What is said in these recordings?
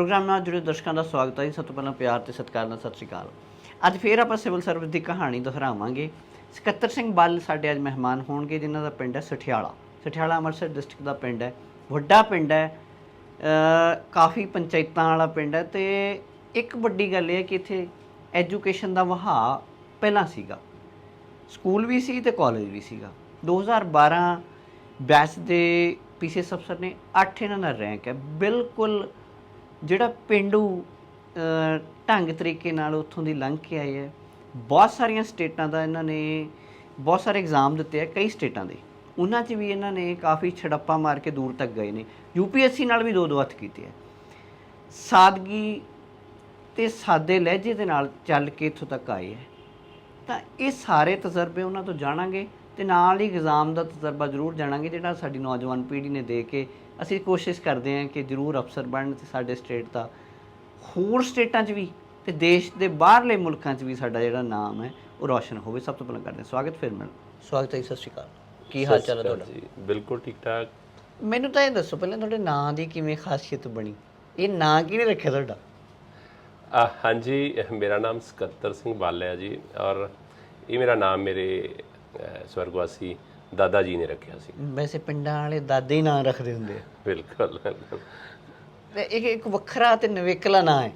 Programme ਨਾਲ ਜੁੜੇ ਦਰਸ਼ਕਾਂ ਦਾ ਸਵਾਗਤ ਹੈ ਜੀ। ਸਭ ਤੋਂ ਪਹਿਲਾਂ ਪਿਆਰ ਤੇ ਸਤਿਕਾਰ ਨਾਲ ਸਤਿ ਸ਼੍ਰੀ ਅਕਾਲ। ਅੱਜ ਫੇਰ ਆਪਾਂ ਸਿਵਲ ਸਰਵਿਸ ਦੀ ਕਹਾਣੀ ਦੁਹਰਾਵਾਂਗੇ। ਸਕੱਤਰ ਸਿੰਘ ਬੱਲ ਸਾਡੇ ਅੱਜ ਮਹਿਮਾਨ ਹੋਣਗੇ, ਜਿਨ੍ਹਾਂ ਦਾ ਪਿੰਡ ਹੈ ਸਠਿਆਲਾ। ਸਠਿਆਲਾ ਅੰਮ੍ਰਿਤਸਰ ਡਿਸਟ੍ਰਿਕਟ ਦਾ ਪਿੰਡ ਹੈ। ਵੱਡਾ ਪਿੰਡ ਹੈ। ਕਾਫੀ ਪੰਚਾਇਤਾਂ ਵਾਲਾ ਪਿੰਡ ਹੈ ਤੇ ਇੱਕ ਵੱਡੀ ਗੱਲ ਇਹ ਹੈ ਕਿ ਇੱਥੇ ਐਜੂਕੇਸ਼ਨ ਦਾ ਵਹਾਅ ਪਹਿਲਾਂ ਸੀਗਾ। ਸਕੂਲ ਵੀ ਸੀ ਤੇ ਕਾਲਜ ਵੀ ਸੀਗਾ। 2012 ਬੈਚ ਦੇ ਪੀਸੀਐਸ ਅਫਸਰ ਨੇ 8 ਇਹਨਾਂ ਦਾ ਰੈਂਕ ਹੈ। ਬਿਲਕੁਲ ਜਿਹੜਾ ਪਿੰਡੂ ਢੰਗ ਤਰੀਕੇ ਨਾਲ ਉੱਥੋਂ ਦੀ ਲੰਘ ਕੇ ਆਏ ਹੈ, ਬਹੁਤ ਸਾਰੀਆਂ ਸਟੇਟਾਂ ਦਾ ਇਹਨਾਂ ਨੇ ਬਹੁਤ ਸਾਰੇ ਐਗਜ਼ਾਮ ਦਿੱਤੇ ਆ ਕਈ ਸਟੇਟਾਂ ਦੇ। ਉਹਨਾਂ 'ਚ ਵੀ ਇਹਨਾਂ ਨੇ ਕਾਫੀ ਛੜੱਪਾ ਮਾਰ ਕੇ ਦੂਰ ਤੱਕ ਗਏ ਨੇ। ਯੂਪੀਐਸਸੀ ਨਾਲ ਵੀ ਦੋ ਦੋ ਹੱਥ ਕੀਤੇ ਆ ਸਾਦਗੀ ਤੇ ਸਾਦੇ ਲਹਿਜੇ ਦੇ ਨਾਲ ਚੱਲ ਕੇ ਇੱਥੋਂ ਤੱਕ ਆਏ ਹੈ। ਤਾਂ ਇਹ ਸਾਰੇ ਤਜਰਬੇ ਉਹਨਾਂ ਤੋਂ ਜਾਣਾਂਗੇ ਤੇ ਨਾਲ ਹੀ ਐਗਜ਼ਾਮ ਦਾ ਤਜਰਬਾ ਜ਼ਰੂਰ ਜਾਣਾਂਗੇ, ਜਿਹੜਾ ਸਾਡੀ ਨੌਜਵਾਨ ਪੀੜ੍ਹੀ ਨੇ ਦੇ ਕੇ ਅਸੀਂ ਕੋਸ਼ਿਸ਼ ਕਰਦੇ ਹਾਂ ਕਿ ਜ਼ਰੂਰ ਅਫਸਰ ਬਣਨ ਤੇ ਸਾਡੇ ਸਟੇਟ ਦਾ ਹੋਰ ਸਟੇਟਾਂ 'ਚ ਵੀ ਤੇ ਦੇਸ਼ ਦੇ ਬਾਹਰਲੇ ਮੁਲਕਾਂ 'ਚ ਵੀ ਸਾਡਾ ਜਿਹੜਾ ਨਾਮ ਹੈ ਉਹ ਰੌਸ਼ਨ ਹੋਵੇ। ਸਭ ਤੋਂ ਪਹਿਲਾਂ ਕਰਦੇ ਹਾਂ। ਸਵਾਗਤ ਫਿਰ ਮਿਲ ਸਵਾਗਤ ਹੈ ਜੀ, ਸਤਿ ਸ਼੍ਰੀ ਅਕਾਲ। ਕੀ ਹਾਲ ਚਾਲ ਹੈ ਤੁਹਾਡਾ? ਜੀ। ਬਿਲਕੁਲ ਠੀਕ ਠਾਕ। ਮੈਨੂੰ ਤਾਂ ਇਹ ਦੱਸੋ ਪਹਿਲਾਂ ਤੁਹਾਡੇ ਨਾਂ ਦੀ ਕਿਵੇਂ ਖਾਸੀਅਤ ਬਣੀ? ਇਹ ਨਾਂ ਕਿਹਨੇ ਰੱਖਿਆ ਤੁਹਾਡਾ? ਆ ਹਾਂਜੀ ਮੇਰਾ ਨਾਮ ਸਕੱਤਰ ਸਿੰਘ ਬਾਲ ਹੈ ਜੀ ਔਰ ਇਹ ਮੇਰਾ ਨਾਮ ਮੇਰੇ ਸਵਰਗਵਾਸੀ ਦਾਦਾ ਜੀ ਨੇ ਰੱਖਿਆ ਸੀ। ਵੈਸੇ ਪਿੰਡਾਂ ਵਾਲੇ ਦਾਦੇ ਹੀ ਨਾਂ ਰੱਖਦੇ ਹੁੰਦੇ ਆ। ਬਿਲਕੁਲ ਤੇ ਇੱਕ ਇੱਕ ਵੱਖਰਾ ਤੇ ਨਵੇਕਲਾ ਨਾਂ ਹੈ।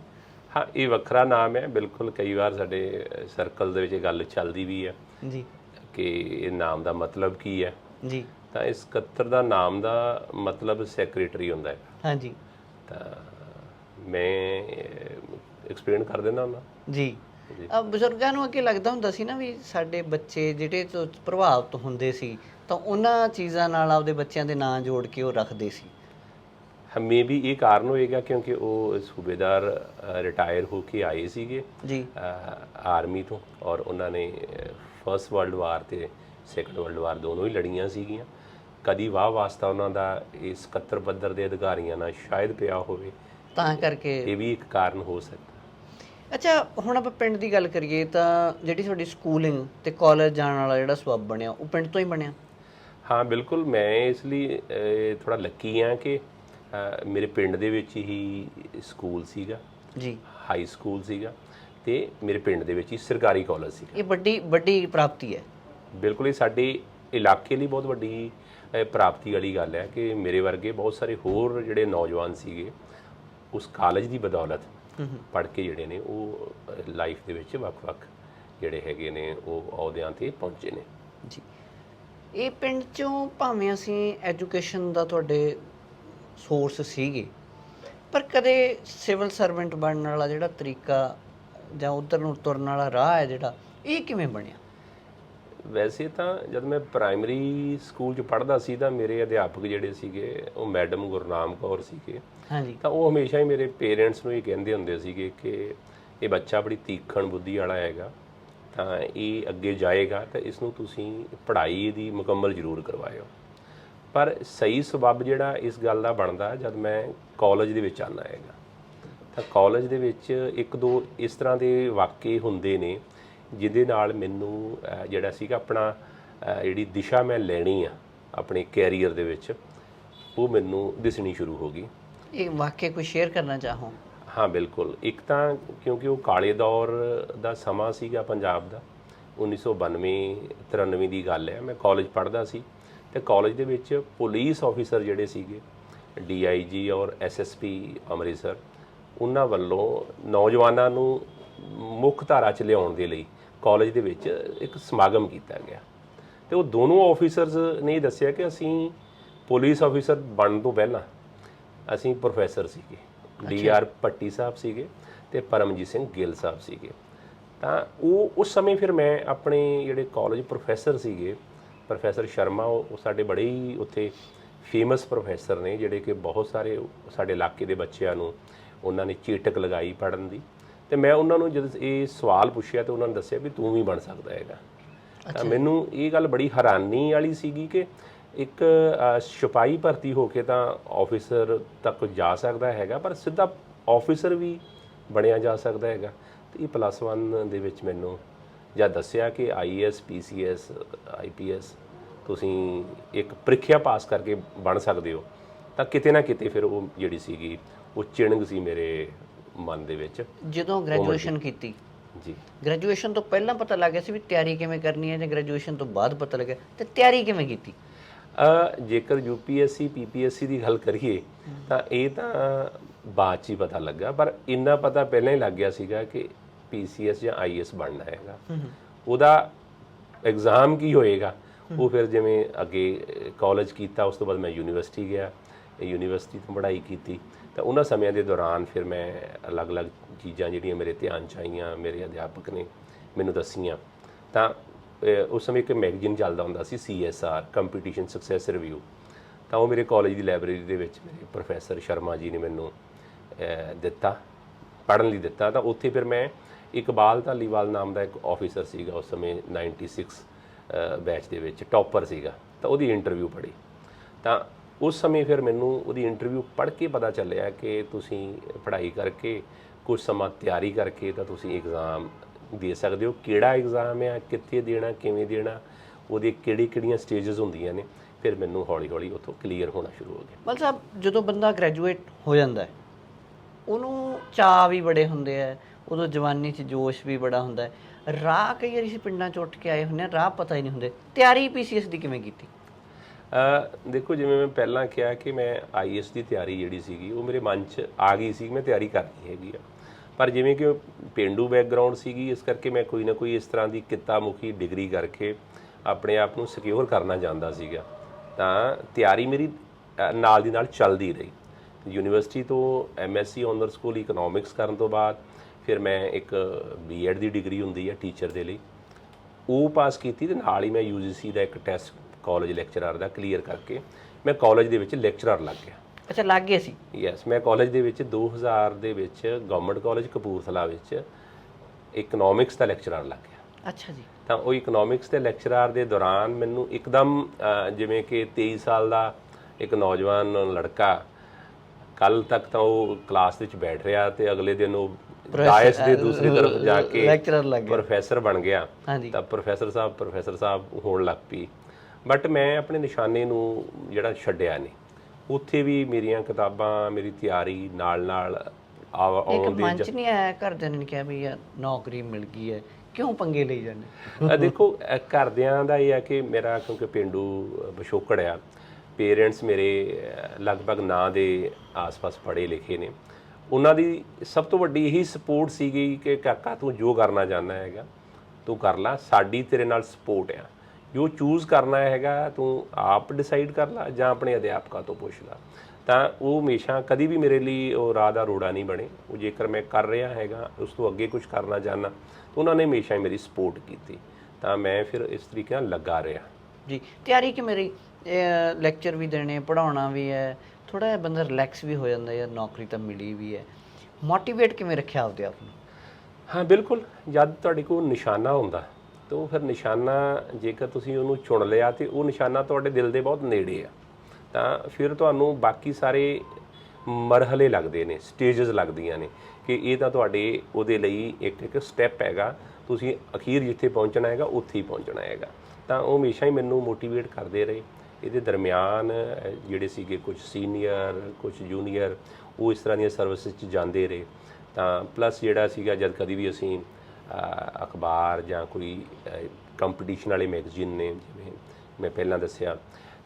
ਹਾਂ ਇਹ ਵੱਖਰਾ ਨਾਮ ਹੈ। ਬਿਲਕੁਲ ਕਈ ਵਾਰ ਸਾਡੇ ਸਰਕਲ ਦੇ ਵਿੱਚ ਇਹ ਗੱਲ ਚੱਲਦੀ ਵੀ ਹੈ ਜੀ। ਕਿ ਇਹ ਨਾਮ ਦਾ ਮਤਲਬ ਕੀ ਹੈ। ਜੀ। ਤਾਂ ਇਸ ਸਕੱਤਰ ਦਾ ਨਾਮ ਦਾ ਮਤਲਬ ਸੈਕਟਰੀ ਹੁੰਦਾ ਹੈ। ਹਾਂਜੀ ਤਾਂ ਮੈਂ ਐਕਸਪਲੇਨ ਕਰ ਦਿੰਦਾ ਹੁੰਦਾ। ਜੀ। ਅ ਬਜ਼ੁਰਗਾਂ ਨੂੰ ਅੱਗੇ ਲੱਗਦਾ ਹੁੰਦਾ ਸੀ ਨਾ ਵੀ ਸਾਡੇ ਬੱਚੇ ਜਿਹੜੇ ਤੋਂ ਪ੍ਰਭਾਵਿਤ ਹੁੰਦੇ ਸੀ ਤਾਂ ਉਹਨਾਂ ਚੀਜ਼ਾਂ ਨਾਲ ਆਪਦੇ ਬੱਚਿਆਂ ਦੇ ਨਾਂ ਜੋੜ ਕੇ ਉਹ ਰੱਖਦੇ ਸੀ। ਮੇ ਵੀ ਇਹ ਕਾਰਨ ਹੋਏਗਾ ਕਿਉਂਕਿ ਉਹ ਸੂਬੇਦਾਰ ਰਿਟਾਇਰ ਹੋ ਕੇ ਆਏ ਸੀਗੇ ਜੀ। ਆਰਮੀ ਤੋਂ ਔਰ ਉਹਨਾਂ ਨੇ ਫਰਸਟ ਵਰਲਡ ਵਾਰ ਤੇ ਸੈਕੰਡ ਵਰਲਡ ਵਾਰ ਦੋਨੋਂ ਹੀ ਲੜੀਆਂ ਸੀਗੀਆਂ। ਕਦੀ ਵਾਹ ਵਾਸਤਾ ਉਹਨਾਂ ਦਾ ਇਸ 71 ਪੱਧਰ ਦੇ ਅਧਿਕਾਰੀਆਂ ਨਾਲ ਸ਼ਾਇਦ ਪਿਆ ਹੋਵੇ। ਤਾਂ ਕਰਕੇ ਇਹ ਵੀ ਇੱਕ ਕਾਰਨ ਹੋ ਸਕਦਾ। ਅੱਛਾ ਹੁਣ ਆਪਾਂ ਪਿੰਡ ਦੀ ਗੱਲ ਕਰੀਏ ਤਾਂ ਜਿਹੜੀ ਤੁਹਾਡੀ ਸਕੂਲਿੰਗ ਤੇ ਕਾਲਜ ਜਾਣ ਵਾਲਾ ਜਿਹੜਾ ਸਬਬ ਬਣਿਆ ਉਹ ਪਿੰਡ ਤੋਂ ਹੀ ਬਣਿਆ? ਹਾਂ ਬਿਲਕੁਲ। ਮੈਂ ਇਸ ਲਈ ਥੋੜਾ ਲੱਕੀ ਆ ਕਿ ਮੇਰੇ ਪਿੰਡ ਦੇ ਵਿੱਚ ਹੀ ਸਕੂਲ ਸੀਗਾ। ਜੀ। ਹਾਈ ਸਕੂਲ ਸੀਗਾ ਤੇ ਮੇਰੇ ਪਿੰਡ ਦੇ ਵਿੱਚ ਹੀ ਸਰਕਾਰੀ ਕਾਲਜ ਸੀ ਇਹ ਵੱਡੀ ਵੱਡੀ ਪ੍ਰਾਪਤੀ ਹੈ। ਬਿਲਕੁਲ ਇਹ ਸਾਡੇ ਇਲਾਕੇ ਲਈ ਬਹੁਤ ਵੱਡੀ ਪ੍ਰਾਪਤੀ ਵਾਲੀ ਗੱਲ ਹੈ ਕਿ ਮੇਰੇ ਵਰਗੇ ਬਹੁਤ ਸਾਰੇ ਹੋਰ ਜਿਹੜੇ ਨੌਜਵਾਨ ਸੀਗੇ ਉਸ ਕਾਲਜ ਦੀ ਬਦੌਲਤ ਪੜ੍ਹ ਕੇ ਜਿਹੜੇ ਨੇ ਉਹ ਲਾਈਫ ਦੇ ਵਿੱਚ ਵੱਖ-ਵੱਖ ਜਿਹੜੇ ਹੈਗੇ ਨੇ, ਉਹ ਅਹੁਦਿਆਂ ਤੇ ਪਹੁੰਚੇ ਨੇ। ਜੀ। ਇਹ ਪਿੰਡ ਚੋਂ ਭਾਵੇਂ ਅਸੀਂ ਐਜੂਕੇਸ਼ਨ ਦਾ ਤੁਹਾਡੇ ਸੋਰਸ ਸੀਗੇ, ਪਰ ਕਦੇ ਸਿਵਲ ਸਰਵੈਂਟ ਬਣਨ ਵਾਲਾ ਜਿਹੜਾ ਤਰੀਕਾ ਜਾਂ ਉਧਰ ਨੂੰ ਤੁਰਨ ਵਾਲਾ ਰਾਹ ਹੈ ਜਿਹੜਾ, ਇਹ ਕਿਵੇਂ ਬਣਿਆ? ਵੈਸੇ ਤਾਂ ਜਦ ਮੈਂ ਪ੍ਰਾਇਮਰੀ ਸਕੂਲ 'ਚ ਪੜ੍ਹਦਾ ਸੀ ਤਾਂ ਮੇਰੇ ਅਧਿਆਪਕ ਜਿਹੜੇ ਸੀਗੇ ਉਹ ਮੈਡਮ ਗੁਰਨਾਮ ਕੌਰ ਸੀਗੇ। ਹਾਂਜੀ। ਤਾਂ ਉਹ ਹਮੇਸ਼ਾ ਹੀ ਮੇਰੇ ਪੇਰੈਂਟਸ ਨੂੰ ਇਹ ਕਹਿੰਦੇ ਹੁੰਦੇ ਸੀਗੇ ਕਿ ਇਹ ਬੱਚਾ ਬੜੀ ਤੀਖਣ ਬੁੱਧੀ ਵਾਲਾ ਹੈਗਾ ਤਾਂ ਇਹ ਅੱਗੇ ਜਾਏਗਾ ਤਾਂ ਇਸ ਨੂੰ ਤੁਸੀਂ ਪੜ੍ਹਾਈ ਦੀ ਮੁਕੰਮਲ ਜ਼ਰੂਰ ਕਰਵਾਇਓ। ਪਰ ਸਹੀ ਸਬਬ ਜਿਹੜਾ ਇਸ ਗੱਲ ਦਾ ਬਣਦਾ ਜਦ ਮੈਂ ਕਾਲਜ ਦੇ ਵਿੱਚ ਆਉਣਾ ਹੈਗਾ। ਤਾਂ ਕਾਲਜ ਦੇ ਵਿੱਚ ਇੱਕ ਦੋ ਇਸ ਤਰ੍ਹਾਂ ਦੇ ਵਾਕਏ ਹੁੰਦੇ ਨੇ ਜਿਹਦੇ ਨਾਲ ਮੈਨੂੰ ਜਿਹੜਾ ਸੀਗਾ ਆਪਣਾ ਜਿਹੜੀ ਦਿਸ਼ਾ ਮੈਂ ਲੈਣੀ ਆ ਆਪਣੇ ਕੈਰੀਅਰ ਦੇ ਵਿੱਚ ਉਹ ਮੈਨੂੰ ਦਿਸਣੀ ਸ਼ੁਰੂ ਹੋ ਗਈ। ਇਹ ਵਾਕਿਆ ਕੋਈ ਸ਼ੇਅਰ ਕਰਨਾ ਚਾਹੋ? ਹਾਂ ਬਿਲਕੁਲ। ਇੱਕ ਤਾਂ ਕਿਉਂਕਿ ਉਹ ਕਾਲੇ ਦੌਰ ਦਾ ਸਮਾਂ ਸੀਗਾ ਪੰਜਾਬ ਦਾ 1992 93 ਦੀ ਗੱਲ ਹੈ। ਮੈਂ ਕਾਲਜ ਪੜ੍ਹਦਾ ਸੀ ਤੇ ਕਾਲਜ ਦੇ ਵਿੱਚ ਪੁਲਿਸ ਆਫੀਸਰ ਜਿਹੜੇ ਸੀਗੇ ਡੀਆਈਜੀ ਔਰ ਐਸਐਸਪੀ ਅੰਮ੍ਰਿਤਸਰ ਉਹਨਾਂ ਵੱਲੋਂ ਨੌਜਵਾਨਾਂ ਨੂੰ ਮੁੱਖ ਧਾਰਾ 'ਚ ਲਿਆਉਣ ਦੇ ਲਈ ਕਾਲਜ ਦੇ ਵਿੱਚ ਇੱਕ ਸਮਾਗਮ ਕੀਤਾ ਗਿਆ। ਤੇ ਉਹ ਦੋਨੋਂ ਆਫੀਸਰਸ ਨੇ ਦੱਸਿਆ ਕਿ ਅਸੀਂ ਪੁਲਿਸ ਆਫੀਸਰ ਬਣਨ ਤੋਂ ਪਹਿਲਾਂ ਅਸੀਂ ਪ੍ਰੋਫੈਸਰ ਸੀਗੇ। ਡੀ ਆਰ ਪੱਟੀ ਸਾਹਿਬ ਸੀਗੇ ਤੇ ਪਰਮਜੀਤ ਸਿੰਘ ਗਿੱਲ ਸਾਹਿਬ ਸੀਗੇ। ਤਾਂ ਉਹ ਉਸ ਸਮੇਂ ਫਿਰ ਮੈਂ ਆਪਣੇ ਜਿਹੜੇ ਕਾਲਜ ਪ੍ਰੋਫੈਸਰ ਸੀਗੇ ਪ੍ਰੋਫੈਸਰ ਸ਼ਰਮਾ ਉਹ ਸਾਡੇ ਬੜੇ ਹੀ ਉੱਥੇ ਫੇਮਸ ਪ੍ਰੋਫੈਸਰ ਨੇ ਜਿਹੜੇ ਕਿ ਬਹੁਤ ਸਾਰੇ ਸਾਡੇ ਇਲਾਕੇ ਦੇ ਬੱਚਿਆਂ ਨੂੰ ਉਹਨਾਂ ਨੇ ਚੀਟਕ ਲਗਾਈ ਪੜਨ ਦੀ। ਤੇ ਮੈਂ ਉਹਨਾਂ ਨੂੰ ਜਦ ਇਹ ਸਵਾਲ ਪੁੱਛਿਆ ਤੇ ਉਹਨਾਂ ਨੇ ਦੱਸਿਆ ਵੀ ਤੂੰ ਵੀ ਬਣ ਸਕਦਾ ਹੈਗਾ। ਤਾਂ ਮੈਨੂੰ ਇਹ ਗੱਲ ਬੜੀ ਹੈਰਾਨੀ ਵਾਲੀ ਸੀਗੀ ਕਿ ਇੱਕ ਸਿਪਾਹੀ ਭਰਤੀ ਹੋ ਕੇ ਤਾਂ ਆਫੀਸਰ ਤੱਕ ਜਾ ਸਕਦਾ ਹੈਗਾ ਪਰ ਸਿੱਧਾ ਆਫੀਸਰ ਵੀ ਬਣਿਆ ਜਾ ਸਕਦਾ ਹੈਗਾ। ਤੇ ਇਹ ਪਲੱਸ 1 ਦੇ ਵਿੱਚ ਮੈਨੂੰ ਜਾਂ ਦੱਸਿਆ ਕਿ ਆਈਐਸ ਪੀਸੀਐਸ ਆਈਪੀਐਸ ਤੁਸੀਂ ਇੱਕ ਪ੍ਰੀਖਿਆ ਪਾਸ ਕਰਕੇ ਬਣ ਸਕਦੇ ਹੋ। ਤਾਂ ਕਿਤੇ ਨਾ ਕਿਤੇ ਫਿਰ ਉਹ ਜਿਹੜੀ ਸੀਗੀ ਉਹ ਚਿਣਗ ਸੀ ਮੇਰੇ ਮਨ ਦੇ ਵਿੱਚ। ਜਦੋਂ ਗ੍ਰੈਜੂਏਸ਼ਨ ਕੀਤੀ। ਜੀ। ਗ੍ਰੈਜੂਏਸ਼ਨ ਤੋਂ ਪਹਿਲਾਂ ਪਤਾ ਲੱਗ ਗਿਆ ਸੀ ਵੀ ਤਿਆਰੀ ਕਿਵੇਂ ਕਰਨੀ ਹੈ ਜਾਂ ਗ੍ਰੈਜੂਏਸ਼ਨ ਤੋਂ ਬਾਅਦ ਪਤਾ ਲੱਗਿਆ। ਤੇ ਤਿਆਰੀ ਕਿਵੇਂ ਕੀਤੀ? ਅ ਜੇਕਰ ਯੂਪੀਐਸਸੀ ਪੀਪੀਐਸਸੀ ਦੀ ਗੱਲ ਕਰੀਏ ਤਾਂ ਇਹ ਤਾਂ ਬਾਅਦ 'ਚ ਹੀ ਪਤਾ ਲੱਗਾ ਪਰ ਇੰਨਾ ਪਤਾ ਪਹਿਲਾਂ ਹੀ ਲੱਗ ਗਿਆ ਸੀਗਾ ਕਿ ਪੀਸੀਐਸ ਜਾਂ ਆਈਐਸ ਬਣਨਾ ਹੈਗਾ। ਉਹਦਾ ਐਗਜ਼ਾਮ ਕੀ ਹੋਏਗਾ? ਉਹ ਫਿਰ ਜਿਵੇਂ ਅੱਗੇ ਕਾਲਜ ਕੀਤਾ ਉਸ ਤੋਂ ਬਾਅਦ ਮੈਂ ਯੂਨੀਵਰਸਿਟੀ ਗਿਆ। ਯੂਨੀਵਰਸਿਟੀ ਤੋਂ ਪੜ੍ਹਾਈ ਕੀਤੀ। ਤਾਂ ਉਹਨਾਂ ਸਮਿਆਂ ਦੇ ਦੌਰਾਨ ਫਿਰ ਮੈਂ ਅਲੱਗ-ਅਲੱਗ ਚੀਜ਼ਾਂ ਜਿਹੜੀਆਂ ਮੇਰੇ ਧਿਆਨ ਚ ਆਈਆਂ, ਮੇਰੇ ਅਧਿਆਪਕ ਨੇ ਮੈਨੂੰ ਦੱਸੀਆਂ। ਤਾਂ ਉਸ ਸਮੇਂ ਇੱਕ ਮੈਗਜ਼ੀਨ ਚੱਲਦਾ ਹੁੰਦਾ ਸੀ ਸੀਐਸਆਰ ਕੰਪੀਟੀਸ਼ਨ ਸਕਸੈਸ ਰਿਵਿਊ ਤਾਂ ਉਹ ਮੇਰੇ ਕਾਲਜ ਦੀ ਲਾਇਬ੍ਰੇਰੀ ਦੇ ਵਿੱਚ ਮੇਰੇ ਪ੍ਰੋਫੈਸਰ ਸ਼ਰਮਾ ਜੀ ਨੇ ਮੈਨੂੰ ਦਿੱਤਾ, ਪੜ੍ਹਨ ਲਈ ਦਿੱਤਾ। ਤਾਂ ਉੱਥੇ ਫਿਰ ਮੈਂ ਇਕਬਾਲ ਧਾਲੀਵਾਲ ਨਾਮ ਦਾ ਇੱਕ ਆਫੀਸਰ ਸੀਗਾ, ਉਸ ਸਮੇਂ 96 ਬੈਚ ਦੇ ਵਿੱਚ ਟੌਪਰ ਸੀਗਾ। ਤਾਂ ਉਹਦੀ ਇੰਟਰਵਿਊ ਪੜ੍ਹੀ। ਤਾਂ ਉਸ ਸਮੇਂ ਫਿਰ ਮੈਨੂੰ ਉਹਦੀ ਇੰਟਰਵਿਊ ਪੜ੍ਹ ਕੇ ਪਤਾ ਚੱਲਿਆ ਕਿ ਤੁਸੀਂ ਪੜ੍ਹਾਈ ਕਰਕੇ ਕੁਝ ਸਮਾਂ ਤਿਆਰੀ ਕਰਕੇ ਤਾਂ ਤੁਸੀਂ ਐਗਜ਼ਾਮ ਦੇ ਸਕਦੇ ਹੋ। ਕਿਹੜਾ ਐਗਜ਼ਾਮ ਹੈ ਕਿੱਥੇ ਦੇਣਾ, ਕਿਵੇਂ ਦੇਣਾ, ਉਹਦੀ ਕਿਹੜੀ ਕਿਹੜੀਆਂ ਸਟੇजेस ਹੁੰਦੀਆਂ ਨੇ, ਫਿਰ ਮੈਨੂੰ ਹੌਲੀ ਹੌਲੀ ਉੱਥੋਂ ਕਲੀਅਰ ਹੋਣਾ ਸ਼ੁਰੂ ਹੋ ਗਿਆ। ਮਤਲਬ ਸਾਹਿਬ, ਜਦੋਂ ਬੰਦਾ ਗ੍ਰੈਜੂਏਟ ਹੋ ਜਾਂਦਾ ਹੈ, ਉਹਨੂੰ ਚਾਅ ਵੀ ਬੜੇ ਹੁੰਦੇ ਆ ਉਦੋਂ ਜਵਾਨੀ 'ਚ ਜੋਸ਼ ਵੀ ਬੜਾ ਹੁੰਦਾ ਹੈ। ਰਾਹ ਕਈ ਵਾਰੀ ਅਸੀਂ ਪਿੰਡਾਂ 'ਚ ਉੱਠ ਕੇ ਆਏ ਹੁੰਦੇ ਆ ਰਾਹ ਪਤਾ ਹੀ ਨਹੀਂ ਹੁੰਦੇ। ਤਿਆਰੀ ਪੀਸੀਐਸ ਦੀ ਕਿਵੇਂ ਕੀਤੀ? ਦੇਖੋ, ਜਿਵੇਂ ਮੈਂ ਪਹਿਲਾਂ ਕਿਹਾ ਕਿ ਮੈਂ ਆਈਐਸ ਦੀ ਤਿਆਰੀ ਜਿਹੜੀ ਸੀਗੀ, ਉਹ ਮੇਰੇ ਮਨ 'ਚ ਆ ਗਈ ਸੀ, ਮੈਂ ਤਿਆਰੀ ਕਰਨੀ ਹੈਗੀ ਆ। ਪਰ ਜਿਵੇਂ ਕਿ ਉਹ ਪੇਂਡੂ ਬੈਕਗ੍ਰਾਉਂਡ ਸੀਗੀ, ਇਸ ਕਰਕੇ ਮੈਂ ਕੋਈ ਨਾ ਕੋਈ ਇਸ ਤਰ੍ਹਾਂ ਦੀ ਕਿੱਤਾ ਮੁਖੀ ਡਿਗਰੀ ਕਰਕੇ ਆਪਣੇ ਆਪ ਨੂੰ ਸਿਕਿਉਰ ਕਰਨਾ ਚਾਹੁੰਦਾ ਸੀਗਾ। ਤਾਂ ਤਿਆਰੀ ਮੇਰੀ ਨਾਲ ਦੀ ਨਾਲ ਚੱਲਦੀ ਰਹੀ। ਯੂਨੀਵਰਸਿਟੀ ਤੋਂ ਐਮਐਸਸੀ ਆਨਰ ਸਕੂਲ ਇਕਨੋਮਿਕਸ ਕਰਨ ਤੋਂ ਬਾਅਦ, ਫਿਰ ਮੈਂ ਇੱਕ ਬੀਐਡ ਦੀ ਡਿਗਰੀ ਹੁੰਦੀ ਹੈ ਟੀਚਰ ਦੇ ਲਈ। ਉਹ ਪਾਸ ਕੀਤੀ ਤੇ ਨਾਲ ਹੀ ਮੈਂ ਯੂਜੀਸੀ ਦਾ ਇੱਕ ਟੈਸਟ ਕਾਲਜ ਲੈਕਚਰਰ ਦਾ ਕਲੀਅਰ ਕਰਕੇ ਮੈਂ ਕਾਲਜ ਦੇ ਵਿੱਚ ਲੈਕਚਰਰ ਲੱਗ ਗਿਆ। ਅੱਛਾ ਲੱਗ ਗਏ ਸੀ? ਯੈਸ ਮੈਂ ਕਾਲਜ ਦੇ ਵਿੱਚ 2000 ਦੇ ਵਿੱਚ ਗਵਰਨਮੈਂਟ ਕਾਲਜ ਕਪੂਰਥਲਾ ਵਿੱਚ ਇਕਨੋਮਿਕਸ ਦਾ ਲੈਕਚਰਰ ਲੱਗ ਗਿਆ। ਅੱਛਾ ਜੀ। ਤਾਂ ਉਹ ਇਕਨੋਮਿਕਸ ਦੇ ਲੈਕਚਰਰ ਦੇ ਦੌਰਾਨ ਮੈਨੂੰ ਇੱਕਦਮ ਜਿਵੇਂ ਕਿ 23 ਸਾਲ ਦਾ ਇੱਕ ਨੌਜਵਾਨ ਲੜਕਾ ਕੱਲ ਤੱਕ ਤਾਂ ਉਹ ਕਲਾਸ ਵਿੱਚ ਬੈਠ ਰਿਹਾ ਤੇ ਅਗਲੇ ਦਿਨ ਉਹ ਡਾਇਸ ਦੇ ਦੂਸਰੀ ਤਰਫ ਜਾ ਕੇ ਲੈਕਚਰਰ ਲੱਗ ਗਿਆ। ਪ੍ਰੋਫੈਸਰ ਬਣ ਗਿਆ। ਤਾਂ ਪ੍ਰੋਫੈਸਰ ਸਾਹਿਬ ਪ੍ਰੋਫੈਸਰ ਸਾਹਿਬ ਹੋਣ ਲੱਗ ਪਈ। ਬਟ ਮੈਂ ਆਪਣੇ ਨਿਸ਼ਾਨੇ ਨੂੰ ਜਿਹੜਾ ਛੱਡਿਆ ਨਹੀਂ ਉੱਥੇ ਵੀ ਮੇਰੀਆਂ ਕਿਤਾਬਾਂ ਮੇਰੀ ਤਿਆਰੀ ਨਾਲ ਨਾਲ ਇੱਕ ਆਉਣ ਦੀ ਮਨ 'ਚ ਨਹੀਂ ਆਇਆ ਘਰਦਿਆਂ ਨੇ ਕਿਹਾ ਵੀ ਯਾਰ ਨੌਕਰੀ ਮਿਲ ਗਈ ਹੈ ਕਿਉਂ ਪੰਗੇ ਲਈ ਜਾਂਦੇ? ਦੇਖੋ ਘਰਦਿਆਂ ਦਾ ਇਹ ਆ ਕਿ ਮੇਰਾ ਕਿਉਂਕਿ ਪਿੰਡੂ ਪਿਛੋਕੜ ਆ ਪੇਰੈਂਟਸ ਮੇਰੇ ਲਗਭਗ ਨਾਂ ਦੇ ਆਸ-ਪਾਸ ਪੜ੍ਹੇ ਲਿਖੇ ਨੇ। ਉਹਨਾਂ ਦੀ ਸਭ ਤੋਂ ਵੱਡੀ ਇਹੀ ਸਪੋਰਟ ਸੀਗੀ ਕਿ ਕਾਕਾ ਤੂੰ ਜੋ ਕਰਨਾ ਚਾਹੁੰਦਾ ਹੈਗਾ ਤੂੰ ਕਰ ਲੈ ਸਾਡੀ ਤੇਰੇ ਨਾਲ ਸਪੋਰਟ ਆ। ਜੋ ਚੂਜ਼ ਕਰਨਾ ਹੈਗਾ ਤੂੰ ਆਪ ਡਿਸਾਈਡ ਕਰ ਲੈ ਜਾਂ ਆਪਣੇ ਅਧਿਆਪਕਾਂ ਤੋਂ ਪੁੱਛ ਲੈ। ਤਾਂ ਉਹ ਹਮੇਸ਼ਾ ਕਦੀ ਵੀ ਮੇਰੇ ਲਈ ਉਹ ਰਾਹ ਦਾ ਰੋੜਾ ਨਹੀਂ ਬਣੇ। ਉਹ ਜੇਕਰ ਮੈਂ ਕਰ ਰਿਹਾ ਹੈਗਾ ਉਸ ਤੋਂ ਅੱਗੇ ਕੁਝ ਕਰਨਾ ਚਾਹੁੰਦਾ ਤਾਂ ਉਹਨਾਂ ਨੇ ਹਮੇਸ਼ਾ ਹੀ ਮੇਰੀ ਸਪੋਰਟ ਕੀਤੀ। ਤਾਂ ਮੈਂ ਫਿਰ ਇਸ ਤਰੀਕੇ ਨਾਲ ਲੱਗਾ ਰਿਹਾ। ਜੀ ਤਿਆਰੀ ਕਿਵੇਂ ਰਹੀ ਲੈਕਚਰ ਵੀ ਦੇਣੇ ਪੜਾਉਣਾ ਵੀ ਹੈ ਥੋੜਾ ਜਿਹਾ ਬੰਦਾ ਰਿਲੈਕਸ ਵੀ ਹੋ ਜਾਂਦਾ ਯਾਰ ਨੌਕਰੀ ਤਾਂ ਮਿਲੀ ਵੀ ਹੈ। ਮੋਟੀਵੇਟ ਕਿਵੇਂ ਰੱਖਿਆ ਆਪਦੇ ਆਪ ਨੂੰ? ਹਾਂ ਬਿਲਕੁਲ। ਜਦ ਤੁਹਾਡੇ ਕੋਲ ਨਿਸ਼ਾਨਾ ਹੁੰਦਾ ਤਾਂ ਉਹ ਫਿਰ ਨਿਸ਼ਾਨਾ ਜੇਕਰ ਤੁਸੀਂ ਉਹਨੂੰ ਚੁਣ ਲਿਆ ਤੇ ਉਹ ਨਿਸ਼ਾਨਾ ਤੁਹਾਡੇ ਦਿਲ ਦੇ ਬਹੁਤ ਨੇੜੇ ਆ, ਤਾਂ ਫਿਰ ਤੁਹਾਨੂੰ ਬਾਕੀ ਸਾਰੇ ਮਰਹਲੇ ਲੱਗਦੇ ਨੇ ਸਟੇजेस ਲੱਗਦੀਆਂ ਨੇ ਕਿ ਇਹ ਤਾਂ ਤੁਹਾਡੇ ਉਹਦੇ ਲਈ ਇੱਕ ਇੱਕ ਸਟੈਪ ਹੈਗਾ। ਤੁਸੀਂ ਅਖੀਰ ਜਿੱਥੇ ਪਹੁੰਚਣਾ ਹੈਗਾ, ਉੱਥੇ ਹੀ ਪਹੁੰਚਣਾ ਹੈਗਾ। ਤਾਂ ਉਹ ਹਮੇਸ਼ਾ ਹੀ ਮੈਨੂੰ ਮੋਟੀਵੇਟ ਕਰਦੇ ਰਹੇ। ਇਹਦੇ ਦਰਮਿਆਨ ਜਿਹੜੇ ਸੀਗੇ ਕੁਝ ਸੀਨੀਅਰ ਕੁਝ ਜੂਨੀਅਰ ਉਹ ਇਸ ਤਰ੍ਹਾਂ ਦੀਆਂ ਸਰਵਿਸਿਜ਼ 'ਚ ਜਾਂਦੇ ਰਹੇ। ਤਾਂ ਪਲੱਸ ਜਿਹੜਾ ਸੀਗਾ ਜਦ ਕਦੀ ਵੀ ਅਸੀਂ ਅਖਬਾਰ ਜਾਂ ਕੋਈ ਕੰਪੀਟੀਸ਼ਨ ਵਾਲੇ ਮੈਗਜ਼ੀਨ ਨੇ ਜਿਵੇਂ ਮੈਂ ਪਹਿਲਾਂ ਦੱਸਿਆ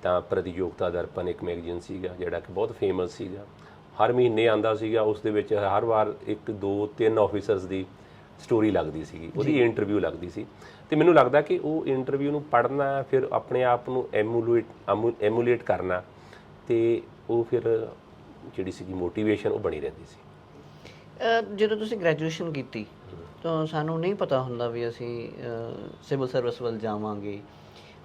ਤਾਂ ਪ੍ਰਤੀਯੋਗਤਾ ਦਰਪਣ ਇੱਕ ਮੈਗਜ਼ੀਨ ਸੀਗਾ ਜਿਹੜਾ ਕਿ ਬਹੁਤ ਫੇਮਸ ਸੀਗਾ। ਹਰ ਮਹੀਨੇ ਆਂਦਾ ਸੀਗਾ ਉਸ ਦੇ ਵਿੱਚ ਹਰ ਵਾਰ ਇੱਕ ਦੋ ਤਿੰਨ ਆਫੀਸਰਸ ਦੀ ਸਟੋਰੀ ਲੱਗਦੀ ਸੀਗੀ ਉਹਦੀ ਇੰਟਰਵਿਊ ਲੱਗਦੀ ਸੀ। ਤੇ ਮੈਨੂੰ ਲੱਗਦਾ ਕਿ ਉਹ ਇੰਟਰਵਿਊ ਨੂੰ ਪੜ੍ਹਨਾ ਫਿਰ ਆਪਣੇ ਆਪ ਨੂੰ ਐਮੂਲੇਟ ਐਮੂਲੇਟ ਕਰਨਾ ਤੇ ਉਹ ਫਿਰ ਜਿਹੜੀ ਸੀਗੀ ਮੋਟੀਵੇਸ਼ਨ ਉਹ ਬਣੀ ਰਹਿੰਦੀ ਸੀ। ਜਦੋਂ ਤੁਸੀਂ ਗ੍ਰੈਜੂਏਸ਼ਨ ਕੀਤੀ ਤਾਂ ਸਾਨੂੰ ਨਹੀਂ ਪਤਾ ਹੁੰਦਾ ਵੀ ਅਸੀਂ ਸਿਵਲ ਸਰਵਿਸ ਵੱਲ ਜਾਵਾਂਗੇ।